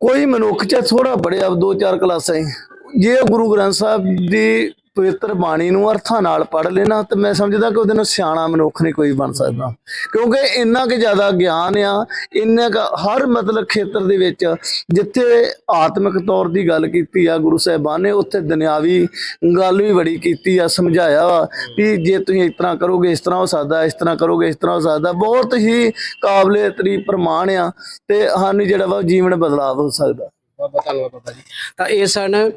ਕੋਈ ਮਨੁੱਖ ਚ ਥੋੜਾ ਪੜਿਆ ਦੋ ਚਾਰ ਕਲਾਸਾਂ ਹੀ। ਜੇ ਗੁਰੂ ਗ੍ਰੰਥ ਸਾਹਿਬ ਦੀ ਪਵਿੱਤਰ ਬਾਣੀ ਨੂੰ ਅਰਥਾਂ ਨਾਲ ਪੜ੍ਹ ਲੈਣਾ ਤੇ ਮੈਂ ਸਮਝਦਾ ਕਿ ਉਹਦੇ ਨਾਲ ਸਿਆਣਾ ਮਨੁੱਖ ਨਹੀਂ ਕੋਈ ਬਣ ਸਕਦਾ। ਕਿਉਂਕਿ ਇੰਨਾ ਕਿ ਜ਼ਿਆਦਾ ਗਿਆਨ ਆ, ਇੰਨਾ ਕੁ ਹਰ ਮਤਲਬ ਖੇਤਰ ਦੇ ਵਿੱਚ ਜਿੱਥੇ ਆਤਮਿਕ ਤੌਰ ਦੀ ਗੱਲ ਕੀਤੀ ਆ, ਗੁਰੂ ਸਾਹਿਬਾਨ ਨੇ ਉੱਥੇ ਦੁਨਿਆਵੀ ਗੱਲ ਵੀ ਬੜੀ ਕੀਤੀ ਆ, ਸਮਝਾਇਆ ਵਾ ਵੀ ਜੇ ਤੁਸੀਂ ਇਸ ਤਰ੍ਹਾਂ ਕਰੋਗੇ, ਇਸ ਤਰ੍ਹਾਂ ਹੋ ਸਕਦਾ, ਇਸ ਤਰ੍ਹਾਂ ਕਰੋਗੇ, ਇਸ ਤਰ੍ਹਾਂ ਹੋ ਸਕਦਾ। ਬਹੁਤ ਹੀ ਕਾਬਲੇ ਤਰੀਫ ਪ੍ਰਮਾਣ ਆ ਤੇ ਸਾਨੂੰ ਜਿਹੜਾ ਵਾ ਜੀਵਨ ਬਦਲਾਵ ਹੋ ਸਕਦਾ। ਬਹੁਤ ਧੰਨਵਾਦ ਬਾਬਾ ਜੀ। ਤਾਂ ਇਹ ਸਨ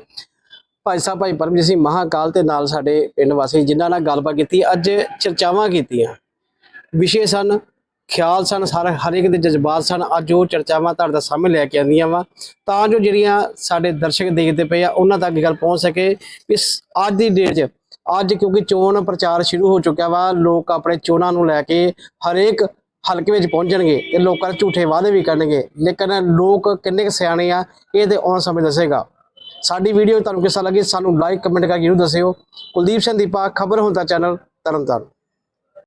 ਭਾਈ ਸਾਹਿਬ, ਭਾਈ ਪਰਮਜੀਤ ਸਿੰਘ ਮਹਾਕਾਲ ਤੇ ਨਾਲ ਸਾਡੇ ਪਿੰਡ ਵਾਸੀ ਜਿਨ੍ਹਾਂ ਨਾਲ ਗੱਲਬਾਤ ਕੀਤੀ, ਅੱਜ ਚਰਚਾਵਾਂ ਕੀਤੀਆਂ। ਵਿਸ਼ੇ ਸਨ, ਖਿਆਲ ਸਨ ਸਾਰੇ ਹਰ ਇੱਕ ਦੇ ਜਜ਼ਬਾਤ ਸਨ, ਅੱਜ ਉਹ ਚਰਚਾਵਾਂ ਤੁਹਾਡੇ ਦੇ ਸਾਹਮਣੇ ਲੈ ਕੇ ਆਂਦੀਆਂ ਵਾ। ਤਾਂ ਜੋ ਜਿਹੜੀਆਂ ਸਾਡੇ ਦਰਸ਼ਕ ਦੇਖਦੇ ਪਏ ਆ, ਉਹਨਾਂ ਤੱਕ ਗੱਲ ਪਹੁੰਚ ਸਕੇ ਇਸ ਅੱਜ ਦੀ ਡੇਟ 'ਚ, ਅੱਜ ਕਿਉਂਕਿ ਚੋਣ ਪ੍ਰਚਾਰ ਸ਼ੁਰੂ ਹੋ ਚੁੱਕਿਆ ਵਾ, ਲੋਕ ਆਪਣੇ ਚੋਣਾਂ ਨੂੰ ਲੈ ਕੇ ਹਰੇਕ ਹਲਕੇ ਵਿੱਚ ਪਹੁੰਚਣਗੇ ਤੇ ਲੋਕਾਂ ਦੇ ਝੂਠੇ ਵਾਅਦੇ ਵੀ ਕਰਨਗੇ। ਲੇਕਿਨ ਲੋਕ ਕਿੰਨੇ ਕੁ ਸਿਆਣੇ ਆ, ਇਹ ਤੇ ਆਉਣ ਸਮੇਂ ਦੱਸੇਗਾ। ਸਾਡੀ ਵੀਡੀਓ ਤੁਹਾਨੂੰ ਕਿਸਾ ਲੱਗੀ, ਸਾਨੂੰ ਲਾਈਕ ਕਮੈਂਟ ਕਰਕੇ ਜਰੂਰ ਦੱਸਿਓ। ਕੁਲਦੀਪ ਸਿੰਘ ਦੀਪਾ, ਖਬਰ ਹੁੰਦਾ ਚੈਨਲ ਤਰਨਤਾਰਨ।